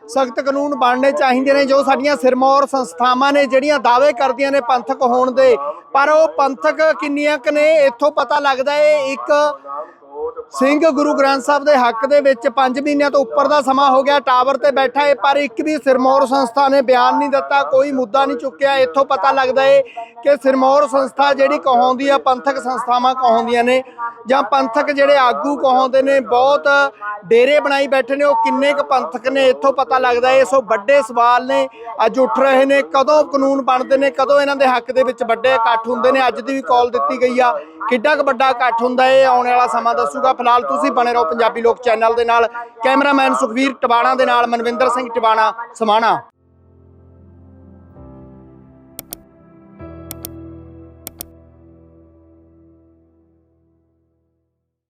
ਸਖਤ ਕਾਨੂੰਨ ਬਣਨੇ ਚਾਹੀਦੇ ਨੇ ਜੋ ਸਾਡੀਆਂ ਸਿਰਮੌਰ ਸੰਸਥਾਵਾਂ ਨੇ, ਜਿਹੜੀਆਂ ਦਾਅਵੇ ਕਰਦੀਆਂ ਨੇ ਪੰਥਕ ਹੋਣ ਦੇ। ਪਰ ਉਹ ਪੰਥਕ ਕਿੰਨੀਆਂ ਕੁ ਨੇ, ਇੱਥੋਂ ਪਤਾ ਲੱਗਦਾ ਹੈ ਇੱਕ ਸਿੰਘ ਗੁਰੂ ਗ੍ਰੰਥ ਸਾਹਿਬ ਦੇ ਹੱਕ ਦੇ ਵਿੱਚ 5 ਮਹੀਨਿਆਂ ਤੋਂ ਉੱਪਰ ਦਾ ਸਮਾਂ ਹੋ ਗਿਆ, ਟਾਵਰ ਤੇ ਬੈਠਾ ਹੈ, ਪਰ ਇੱਕ ਵੀ ਸਿਰਮੌਰ ਸੰਸਥਾ ਨੇ ਬਿਆਨ ਨਹੀਂ ਦਿੱਤਾ, ਕੋਈ ਮੁੱਦਾ ਨਹੀਂ ਚੁੱਕਿਆ। ਇੱਥੋਂ ਪਤਾ ਲੱਗਦਾ ਹੈ ਕਿ ਸਿਰਮੌਰ ਸੰਸਥਾ ਜਿਹੜੀ ਕਹਾਉਂਦੀ ਆ, ਪੰਥਕ ਸੰਸਥਾਵਾਂ ਕਹਾਉਂਦੀਆਂ ਨੇ, ਜਾਂ ਪੰਥਕ ਜਿਹੜੇ ਆਗੂ ਕਹਾਉਂਦੇ ਨੇ, ਬਹੁਤ ਡੇਰੇ ਬਣਾਈ ਬੈਠੇ ਨੇ, ਉਹ ਕਿੰਨੇ ਕੁ ਪੰਥਕ ਨੇ, ਇੱਥੋਂ ਪਤਾ ਲੱਗਦਾ ਹੈ। ਸੋ ਵੱਡੇ ਸਵਾਲ ਨੇ, ਅੱਜ ਉੱਠ ਰਹੇ ਨੇ, ਕਦੋਂ ਕਾਨੂੰਨ ਬਣਦੇ ਨੇ, ਕਦੋਂ ਇਹਨਾਂ ਦੇ ਹੱਕ ਦੇ ਵਿੱਚ ਵੱਡੇ ਇਕੱਠ ਹੁੰਦੇ ਨੇ, ਅੱਜ ਦੀ ਵੀ ਕਾਲ ਦਿੱਤੀ ਗਈ ਆ। ਕਿੱਡਾ ਕੁ ਵੱਡਾ ਇਕੱਠ ਹੁੰਦਾ ਹੈ ਆਉਣ ਵਾਲਾ ਸਮਾਂ ਦੱਸੂਗਾ। ਫਿਲਹਾਲ ਤੁਸੀਂ ਬਣੇ ਰਹੋ ਪੰਜਾਬੀ ਲੋਕ ਚੈਨਲ ਦੇ ਨਾਲ। ਕੈਮਰਾਮੈਨ ਸੁਖਵੀਰ ਟਵਾਣਾ ਦੇ ਨਾਲ ਮਨਵਿੰਦਰ ਸਿੰਘ ਟਵਾਣਾ ਸਮਾਣਾ।